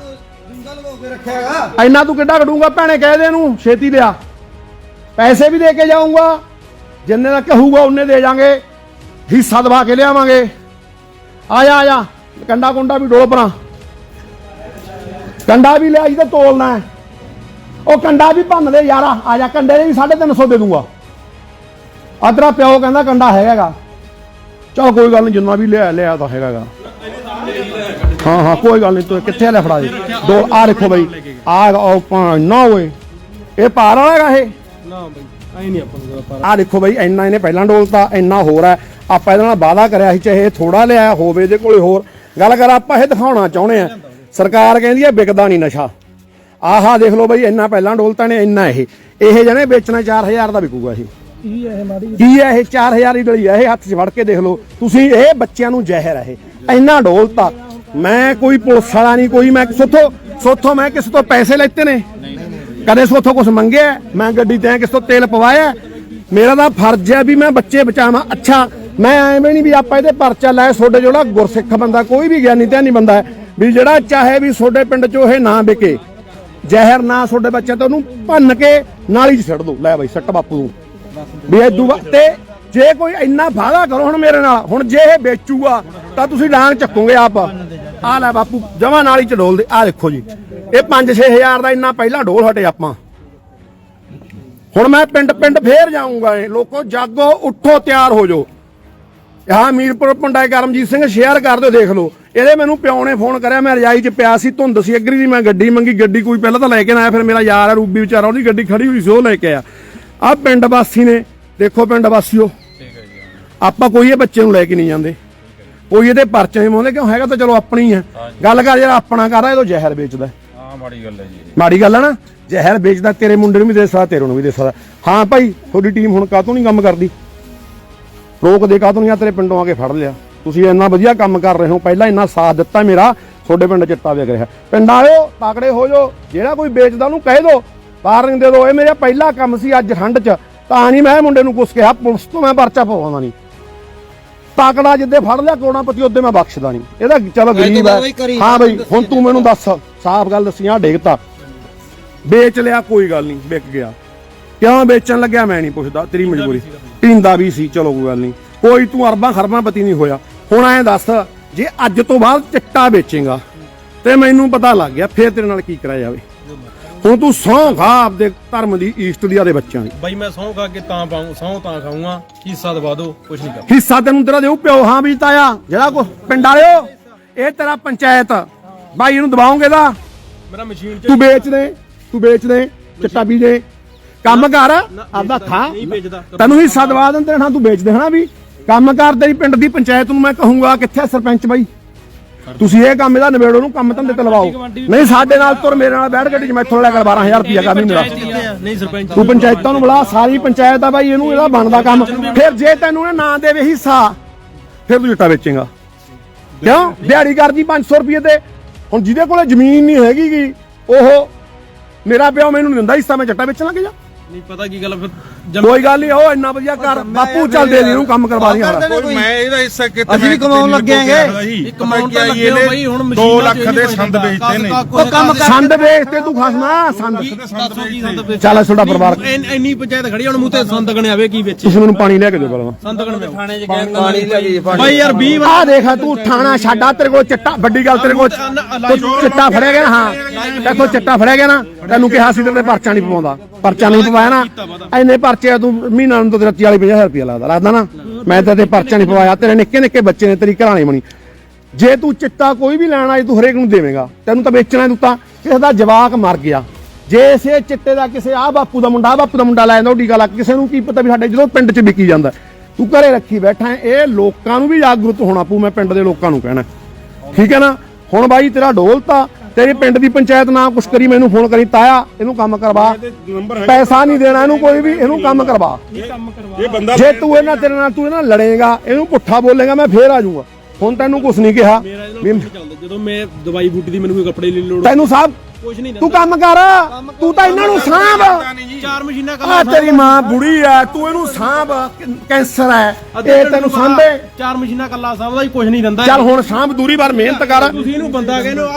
ਇੰਨਾ ਤੂੰ ਕਿੱਡਾ ਕਢੂੰਗਾ ਭੈਣੇ, ਕਹਿ ਦੇ ਇਹਨੂੰ, ਛੇਤੀ ਲਿਆ। ਪੈਸੇ ਵੀ ਦੇ ਕੇ ਜਾਊਂਗਾ। ਜਿੰਨੇ ਦਾ ਕਹੂਗਾ, ਉਹਨੇ ਦੇ ਜਾਾਂਗੇ। ਹਿੱਸਾ ਦਵਾ ਕੇ ਲਿਆਵਾਂਗੇ। ਆਇਆ ਆਇਆ। ਕੰਡਾ ਕੁੰਡਾ ਵੀ ਡੋਲ ਪਰਾਂ ਕੰਡਾ ਵੀ ਲਿਆ ਜੀ ਤਾਂ ਤੋਲਣਾ ਹੈ। ਉਹ ਕੰਡਾ ਵੀ ਭੰਨ ਦੇ ਯਾਰਾ ਆ ਜਾ ਕੰਡੇ ਦੇ ਵੀ 350 ਦੇ ਦੂੰਗਾ। ਆਦਰਾ ਪਿਓ ਕਹਿੰਦਾ ਕੰਡਾ ਹੈਗਾਗਾ। ਚਲ ਕੋਈ ਗੱਲ ਨਹੀਂ ਜਿੰਨਾ ਵੀ ਲਿਆ ਲਿਆ ਤਾਂ ਹੈਗਾਗਾ। ਹਾਂ ਹਾਂ ਕੋਈ ਗੱਲ ਨਹੀਂ ਤੂੰ ਕਿੱਥੇ ਲੈ ਫੜਾ ਦੇ। ਦੋ ਆ ਦੇਖੋ ਬਈ ਆ ਉਹ ਪਾ- ਨਾ ਓਏ। ਇਹ ਪਾਰ ਵਾਲਾ ਹੈਗਾ ਇਹ? ਨਾ ਬਈ ਆਈ ਨਹੀਂ ਆਪਾਂ ਨੂੰ ਪਰ ਆ ਦੇਖੋ ਬਈ ਇੰਨਾ ਇਹਨੇ ਪਹਿਲਾਂ ਡੋਲਤਾ ਇੰਨਾ ਹੋਰ ਹੈ। ਆਪਾਂ ਇਹਦੇ ਨਾਲ ਵਾਅਦਾ ਕਰਿਆ ਸੀ ਚਾਹੇ ਥੋੜਾ ਲਿਆ ਹੋਵੇ ਇਹਦੇ ਕੋਲੇ ਹੋਰ। ਗੱਲ ਕਰ ਆਪਾਂ ਇਹ ਦਿਖਾਉਣਾ ਚਾਹੁੰਦੇ ਆ। ਸਰਕਾਰ ਕਹਿੰਦੀ ਹੈ ਵਿਕਦਾ ਨਹੀਂ ਨਸ਼ਾ। ਆਹਾ ਦੇਖ ਲਓ ਬਈ ਇੰਨਾ ਪਹਿਲਾਂ ਡੋਲਤਾ ਨੇ ਇੰਨਾ ਇਹ। ਇਹ ਜਣੇ ਵੇਚਣਾ 4000 ਦਾ ਵਿਕੂਗਾ ਇਹ। ਕੀ ਇਹ ਮਾੜੀ ਕੀ ਇਹ 4000 ਦੀ ਡਲੀ ਇਹ ਹੱਥ 'ਚ ਫੜ ਕੇ ਦੇਖ ਲਓ। ਤੁਸੀਂ ਇਹ ਬੱਚਿਆਂ ਨੂੰ ਜ਼ਹਿਰ ਹੈ ਇਹ। ਇੰਨਾ ਡੋਲਤਾ ਮੈਂ ਕੋਈ ਪੁਲਿਸ ਵਾਲਾ ਨਹੀਂ ਕੋਈ ਮੈਂ ਸੋਥੋਂ ਸੋਥੋਂ ਮੈਂ ਕਿਸੇ ਤੋਂ ਪੈਸੇ ਲੈਤੇ ਨੇ? ਕਦੇ ਸੋਥੋਂ ਕੁਝ ਮੰਗਿਆ? ਮੈਂ ਗੱਡੀ ਤੇ ਕਿਸੇ ਤੋਂ ਤੇਲ ਪਵਾਇਆ? ਮੇਰਾ ਤਾਂ ਫਰਜ਼ ਹੈ ਵੀ ਮੈਂ ਬੱਚੇ ਬਚਾਵਾਂ। ਅੱਛਾ ਮੈਂ ਐਵੇਂ ਨਹੀਂ ਵੀ ਆਪਾਂ ਇਹਦੇ ਪਰਚਾ ਲਾਇਆ ਤੁਹਾਡੇ ਜਿਹੜਾ ਗੁਰਸਿੱਖ ਬੰਦਾ ਕੋਈ ਵੀ ਗਿਆਨੀ ਧਿਆਨੀ ਬੰਦਾ ਵੀ ਜਿਹੜਾ ਚਾਹੇ ਵੀ ਤੁਹਾਡੇ ਪਿੰਡ 'ਚੋਂ ਇਹ ਨਾ ਵਿਕੇ। ਜ਼ਹਿਰ ਨਾ ਤੁਹਾਡੇ ਬੱਚੇ ਤੋਂ, ਉਹਨੂੰ ਭੰਨ ਕੇ ਨਾਲੀ 'ਚ ਛੱਡ ਦੋ ਲੈ ਬਾਈ, ਸੱਟ ਬਾਪੂ ਨੂੰ। ਵੀ ਇਦੂ ਤੇ ਜੇ ਕੋਈ ਇੰਨਾ ਵਾਅਦਾ ਕਰੋ ਹੁਣ ਮੇਰੇ ਨਾਲ, ਹੁਣ ਜੇ ਇਹ ਵੇਚੂਗਾ, ਤਾਂ ਤੁਸੀਂ ਡਾਂਗ ਚੱਕੋਗੇ ਆਪ। ਆ ਲੈ ਬਾਪੂ, ਜਮਾ ਨਾਲੀ ਚ ਡੋਲ ਦੇ ਆ ਦੇਖੋ ਜੀ। ਇਹ 5-6000 ਦਾ ਇੰਨਾ ਪਹਿਲਾਂ ਡੋਲ ਹਟੇ ਆਪਾਂ। ਹੁਣ ਮੈਂ ਪਿੰਡ ਪਿੰਡ ਫੇਰ ਜਾਊਂਗਾ ਇਹ। ਲੋਕੋ, ਜਾਗੋ, ਉੱਠੋ, ਤਿਆਰ ਹੋ ਜਾਓ। ਹਾਂ ਮੀਰਪੁਰ ਪੰਡਾਈ ਕਰਮਜੀਤ ਸਿੰਘ ਸ਼ੇਅਰ ਕਰ ਦਿਓ ਦੇਖ ਲਓ। ਇਹਦੇ ਮੈਨੂੰ ਪਿਓ ਨੇ ਫੋਨ ਕਰਿਆ ਮੈਂ ਰਜਾਈ 'ਚ ਪਿਆ ਸੀ ਧੁੰਦ ਸੀ ਅਗਰੀ ਦੀ ਮੈਂ ਗੱਡੀ ਮੰਗੀ ਗੱਡੀ ਕੋਈ ਪਹਿਲਾਂ ਤਾਂ ਲੈ ਕੇ ਨਾ ਆਇਆ ਫਿਰ ਮੇਰਾ ਯਾਰ ਹੈ ਰੂਬੀ ਵਿਚਾਰਾ ਉਹਦੀ ਗੱਡੀ ਖੜੀ ਹੋਈ ਸੀ ਉਹ ਲੈ ਕੇ ਆਇਆ। ਆ ਪਿੰਡ ਵਾਸੀ ਨੇ ਦੇਖੋ ਪਿੰਡ ਵਾਸੀਓ। ਆਪਾਂ ਕੋਈ ਇਹ ਬੱਚੇ ਨੂੰ ਲੈ ਕੇ ਨਹੀਂ ਜਾਂਦੇ। ਕੋਈ ਇਹਦੇ ਪਰਚੇ ਨਹੀਂ ਪਾਉਂਦੇ ਕਿਉਂ ਹੈਗਾ ਤਾਂ ਚਲੋ ਆਪਣੀ ਹੈ ਗੱਲ ਕਰ ਜਿਹੜਾ ਆਪਣਾ ਕਰਦਾ ਇਹ ਤਾਂ ਜ਼ਹਿਰ ਵੇਚਦਾ। ਹਾਂ ਮਾੜੀ ਗੱਲ ਹੈ ਜੀ। ਮਾੜੀ ਗੱਲ ਹੈ ਨਾ ਜ਼ਹਿਰ ਵੇਚਦਾ ਤੇਰੇ ਮੁੰਡੇ ਨੂੰ ਵੀ ਦੇ ਸਕਦਾ ਤੇਰੇ ਨੂੰ ਵੀ ਦੇ ਸਕਦਾ। ਹਾਂ ਭਾਈ ਤੁਹਾਡੀ ਟੀਮ ਹੁਣ ਕਾਹਤੋਂ ਨਹੀਂ ਕੰਮ ਕਰਦੀ? ਰੋਕ ਦੇ ਕਾਹਤੋਂ ਨਹੀਂ ਤੇਰੇ ਪਿੰਡੋਂ ਆ ਕੇ ਫੜ ਲਿਆ। ਤੁਸੀਂ ਇੰਨਾ ਵਧੀਆ ਕੰਮ ਕਰ ਰਹੇ ਹੋ ਪਹਿਲਾਂ ਇੰਨਾ ਸਾਥ ਦਿੱਤਾ ਮੇਰਾ ਤੁਹਾਡੇ ਪਿੰਡ ਚਿੱਟਾ ਵੇਖ ਰਿਹਾ। ਪਿੰਡ ਆਇਓ ਤਾਕੜੇ ਹੋ ਜਾਓ ਜਿਹੜਾ ਕੋਈ ਵੇਚਦਾ ਉਹਨੂੰ ਕਹਿ ਦਿਓ ਵਾਰਨਿੰਗ ਦੇ ਦਿਓ ਇਹ ਮੇਰਾ ਪਹਿਲਾ ਕੰਮ ਸੀ ਅੱਜ ਠੰਡ 'ਚ। ਤਾਂ ਨਹੀਂ ਮੈਂ ਮੁੰਡੇ ਨੂੰ ਕੁਛ ਕਿਹਾ ਪੁਲਿਸ ਤੋਂ ਮੈਂ ਪਰਚਾ ਪਵਾਉਂਦਾ ਨਹੀਂ। ਤਾਕੜਾ ਜਿੱਦੇ ਫੜ ਲਿਆ ਕਰੋੜਾਪਤੀ ਉਹਦੇ ਮੈਂ ਬਖਸ਼ਦਾ ਨਹੀਂ। ਇਹਦਾ ਚਲੋ ਗਰੀਬ ਹੈ ਹਾਂ ਬਈ ਹੁਣ ਤੂੰ ਮੈਨੂੰ ਦੱਸ ਸਾਫ਼ ਗੱਲ ਦੱਸੀ ਆ ਡੇਗਤਾ ਵੇਚ ਲਿਆ ਕੋਈ ਗੱਲ ਨਹੀਂ ਵਿਕ ਗਿਆ। ਕਿਉਂ ਵੇਚਣ ਲੱਗਿਆ ਮੈਂ ਨਹੀਂ ਪੁੱਛਦਾ ਤੇਰੀ ਮਜਬੂਰੀ। ਪੀਂਦਾ ਵੀ ਸੀ ਚਲੋ ਕੋਈ ਗੱਲ ਨਹੀਂ। ਕੋਈ ਤੂੰ ਅਰਬਾਂ ਖਰਬਾਂ ਪਤੀ ਨਹੀਂ ਹੋਇਆ। ਹੁਣ ਐਂ ਦੱਸ ਜੇ ਅੱਜ ਤੋਂ ਬਾਅਦ ਚਿੱਟਾ ਵੇਚੇਗਾ ਤੇ ਮੈਨੂੰ ਪਤਾ ਲੱਗ ਗਿਆ ਫੇਰ ਤੇਰੇ ਨਾਲ ਕੀ ਕਰਾਇਆ ਜਾਵੇ। ਹੁਣ ਤੂੰ ਸਹੁੰ ਖਾ ਆਪਦੇ ਧਰਮ ਦੀ ਈਸਟ ਦੀ ਆਦੇ ਬੱਚਿਆਂ ਦੀ। ਬਾਈ ਮੈਂ ਸਹੁੰ ਖਾ ਕੇ ਤਾਂ ਪਾਉਂ ਸਹੁੰ ਤਾਂ ਖਾਊਂਗਾ ਹਿੱਸਾ ਦਵਾ ਦਿਓ ਕੁਝ ਨਹੀਂ ਕਰ ਹਿੱਸਾ ਤੈਨੂੰ ਤੇਰਾ ਦੇਉ ਪਿਓ ਹਾਂ ਵੀ ਤਾਇਆ ਜਿਹੜਾ ਕੋ ਪਿੰਡ ਵਾਲਿਓ ਇਹ ਤੇਰਾ ਪੰਚਾਇਤ। ਬਾਈ ਇਹਨੂੰ ਦਬਾਉਂਗੇ ਦਾ ਮੇਰਾ ਮਸ਼ੀਨ ਚ ਤੂੰ ਵੇਚ ਦੇ ਤੂੰ ਵੇਚ ਦੇ ਚਿੱਟਾ ਪੀ ਦੇ ਕੰਮ ਕਰ। ਆਪਦਾ ਖਾ। ਤੈਨੂੰ ਹਿੱਸਾ ਦਵਾ ਦਿੰਦੇ ਹਾਂ ਤੂੰ ਵੇਚ ਦੇ ਹਨਾ ਵੀ। ਕੰਮ ਕਰ ਤੇਰੀ ਪਿੰਡ ਦੀ ਪੰਚਾਇਤ ਨੂੰ ਮੈਂ ਕਹੂੰਗਾ ਕਿੱਥੇ ਸਰਪੰਚ ਬਾਈ? ਤੁਸੀਂ ਇਹ ਕੰਮ ਇਹਦਾ ਨਿਬੇੜੋ ਨੂੰ ਕੰਮ ਧੰਦੇ ਤੇ ਲਵਾਓ। ਨਹੀਂ ਸਾਡੇ ਨਾਲ ਤੁਰ ਮੇਰੇ ਨਾਲ ਬੈਠ ਗੱਡੀ 'ਚ ਮੈਥੋਂ ਲੈ ਕੇ 12000 ਰੁਪਇਆ ਕੰਮ ਹੀ ਮੇਰਾ ਨਹੀਂ ਸਰਪੰਚ ਤੂੰ ਪੰਚਾਇਤਾਂ ਨੂੰ ਬੁਲਾ ਸਾਰੀ ਪੰਚਾਇਤ ਆ ਬਾਈ ਇਹਨੂੰ ਇਹਦਾ ਬਣਦਾ ਕੰਮ। ਫਿਰ ਜੇ ਤੈਨੂੰ ਇਹ ਨਾ ਦੇਵੇ ਹਿੱਸਾ ਫਿਰ ਤੂੰ ਚਿੱਟਾ ਵੇਚੇਗਾ। ਕਿਉਂ? ਦਿਹਾੜੀ ਕਰਦੀ 500 ਰੁਪਏ ਤੇ। ਹੁਣ ਜਿਹਦੇ ਕੋਲੇ ਜ਼ਮੀਨ ਨਹੀਂ ਹੈਗੀ ਉਹ ਮੇਰਾ ਪਿਓ ਮੈਨੂੰ ਨਹੀਂ ਦਿੰਦਾ ਹਿੱਸਾ ਮੈਂ ਚਿੱਟਾ ਵੇਚਣ ਲੱਗ ਜਾ ਨਹੀਂ ਪਤਾ ਕੀ ਗੱਲ ਫਿਰ ਕੋਈ ਗੱਲ ਨਹੀਂ ਉਹ ਇੰਨਾ ਵਧੀਆ ਕਰ ਬਾਪੂ ਚੱਲ ਦੇ ਦੇ ਇਹਨੂੰ ਕੰਮ ਕਰਵਾ ਦੀ ਕੋਈ ਮੈਂ ਇਹਦਾ ਹਿੱਸਾ ਕਿਤੇ ਅਸੀਂ ਵੀ ਕਮਾਉਣ ਲੱਗੇ ਆਂਗੇ। ਇੱਕ ਕਮਾਉਣ ਤਾਂ ਲੱਗੇ ਹੋ ਬਈ, ਹੁਣ 2 ਮਸ਼ੀਨਾਂ ਲੱਖ ਚ ਦੇ ਸੰਦ ਵੇਚਦੇ ਨੇ। ਉਹ ਕੰਮ ਕਰ ਸੰਦ ਵੇਚ ਤੇ ਖਸਮਾ ਸੰਦ। ਚੱਲ ਤੁਹਾਡਾ ਪਰਿਵਾਰ। ਇੰਨ- ਪੰਚਾਇਤ ਖੜੀ ਹੁਣ ਮੂੰਹ ਤੇ ਸੰਦ ਗਣਿਆਵੇ ਕੀ ਵੇਚੇ? ਤੁਸੀਂ ਮੈਨੂੰ ਪਾਣੀ ਲੈ ਕੇ ਦਿਓ ਪਹਿਲਾਂ। ਸੰਦ ਗਣਵੇ ਥਾਣੇ 'ਚ ਪਾਣੀ ਲੈ ਕੇ ਬਾਈ ਯਾਰ 20 ਆ ਦੇਖ ਤੂੰ ਥਾਣਾ ਛਾਡਾ ਤੇਰੇ ਕੋਲ ਚਿੱਟਾ ਵੱਡੀ ਗੱਲ ਤੇਰੇ ਕੋਲ ਤੂੰ ਚਿੱਟਾ ਫੜਿਆ ਗਿਆ ਨਾ, ਹਾਂ। ਦੇਖੋ ਚਿੱਟਾ ਫੜਿਆ ਗਿਆ ਨਾ ਤੈਨੂੰ ਕਿਹਾ ਸੀ ਤੇਰੇ ਤੇ ਪਰਚਾ ਨਹੀਂ ਪਵਾਉਂਦਾ। ਪਰਚਾ ਨਹੀਂ ਪਵਾਇਆ ਨਾ। ਐਨੇ ਪਰਚੇ ਤੂੰ ਮਹੀਨਾ ਨੂੰ ਤਾਂ ਤੇਰਾ 40 50000 ਰੁਪਇਆ ਲੱਗਦਾ ਲੱਗਦਾ ਨਾ? ਮੈਂ ਤਾਂ ਤੇ ਪਰਚਾ ਨਹੀਂ ਪਵਾਇਆ, ਤੇਰੇ ਨਿੱਕੇ ਨਿੱਕੇ ਬੱਚੇ ਨੇ, ਤੇਰੀ ਘਰਾਣੀ ਬਣੀ। ਜੇ ਤੂੰ ਚਿੱਟਾ ਕੋਈ ਵੀ ਲੈਣਾ ਤੂੰ ਹਰੇਕ ਨੂੰ ਦੇਵੇਂਗਾ। ਤੈਨੂੰ ਤਾਂ ਵੇਚਣਾ ਤੂੰ ਤਾਂ ਕਿਸੇ ਦਾ ਜਵਾਕ ਮਰ ਗਿਆ। ਜੇ ਇਸੇ ਚਿੱਟੇ ਦਾ ਕਿਸੇ ਆ ਬਾਪੂ ਦਾ ਮੁੰਡਾ, ਆਹ ਬਾਪੂ ਦਾ ਮੁੰਡਾ ਲੈ ਜਾਂਦਾ, ਉਹ ਟੀਕਾ ਲਾ ਕਿਸੇ ਨੂੰ ਕੀ ਪਤਾ ਵੀ ਸਾਡੇ ਜਦੋਂ ਪਿੰਡ 'ਚ ਵਿਕੀ ਜਾਂਦਾ। ਤੂੰ ਘਰੇ ਰੱਖੀ ਬੈਠਾ ਇਹ ਲੋਕਾਂ ਨੂੰ ਵੀ ਜਾਗਰੂਕ ਹੋਣਾ ਪਊ, ਮੈਂ ਪਿੰਡ ਦੇ ਲੋਕਾਂ ਨੂੰ ਕਹਿਣਾ। ਠੀਕ ਹੈ ਨਾ? ਹੁਣ ਬਾਈ, ਤੇਰਾ ਡੋਲਤਾ ਤੇਰੇ ਪਿੰਡ ਦੀ ਪੰਚਾਇਤ ਨਾ ਕੁਛ ਕਰੀ ਮੈਨੂੰ ਫੋਨ ਕਰੀ ਤਾਇਆ ਇਹਨੂੰ ਕੰਮ ਕਰਵਾ। ਪੈਸਾ ਨਹੀਂ ਦੇਣਾ ਇਹਨੂੰ ਕੋਈ ਵੀ ਇਹਨੂੰ ਕੰਮ ਕਰਵਾ। ਇਹ ਬੰਦਾ ਜੇ ਤੂੰ ਇਹਨਾਂ ਤੇਰੇ ਨਾਲ ਤੂੰ ਇਹਨਾਂ ਲੜੇਗਾ ਇਹਨੂੰ ਪੁੱਠਾ ਬੋਲੇਗਾ ਮੈਂ ਫੇਰ ਆ ਜਾਊਂਗਾ। ਹੁਣ ਤੈਨੂੰ ਕੁਛ ਨਹੀਂ ਕਿਹਾ। ਜਦੋਂ ਮੈਂ ਦਵਾਈ ਬੂਟੀ ਦੀ ਮੈਨੂੰ ਕੋਈ ਕੱਪੜੇ ਦੀ ਲੋੜ ਤੈਨੂੰ ਸਾਹਿਬ ਨਹੀਂ ਤੂੰ ਕੰਮ ਕਰ। ਤੂੰ ਤਾਂ ਇਹਨਾਂ ਨੂੰ ਸਾਂਭ। ਚਾਰ ਮਸ਼ੀਨਾਂ ਆ ਤੇਰੀ ਮਾਂ ਬੁੜੀ ਐ ਤੂੰ ਇਹਨੂੰ ਸਾਂਭ। ਕੈਂਸਰ ਐ ਇਹ ਤੈਨੂੰ ਸਾਂਭੇ। ਚਾਰ ਮਸ਼ੀਨਾਂ ਕੱਲਾ ਸਾਹਮਣਾ ਹੀ ਕੁਝ ਨਹੀਂ ਦਿੰਦਾ। ਚੱਲ ਹੁਣ ਸਾਂਭ ਦੂਰੀ ਵਾਰ ਮਿਹਨਤ ਕਰ। ਤੁਸੀਂ ਇਹਨੂੰ ਬੰਦਾ ਕਹਿੰਦੇ ਹੋ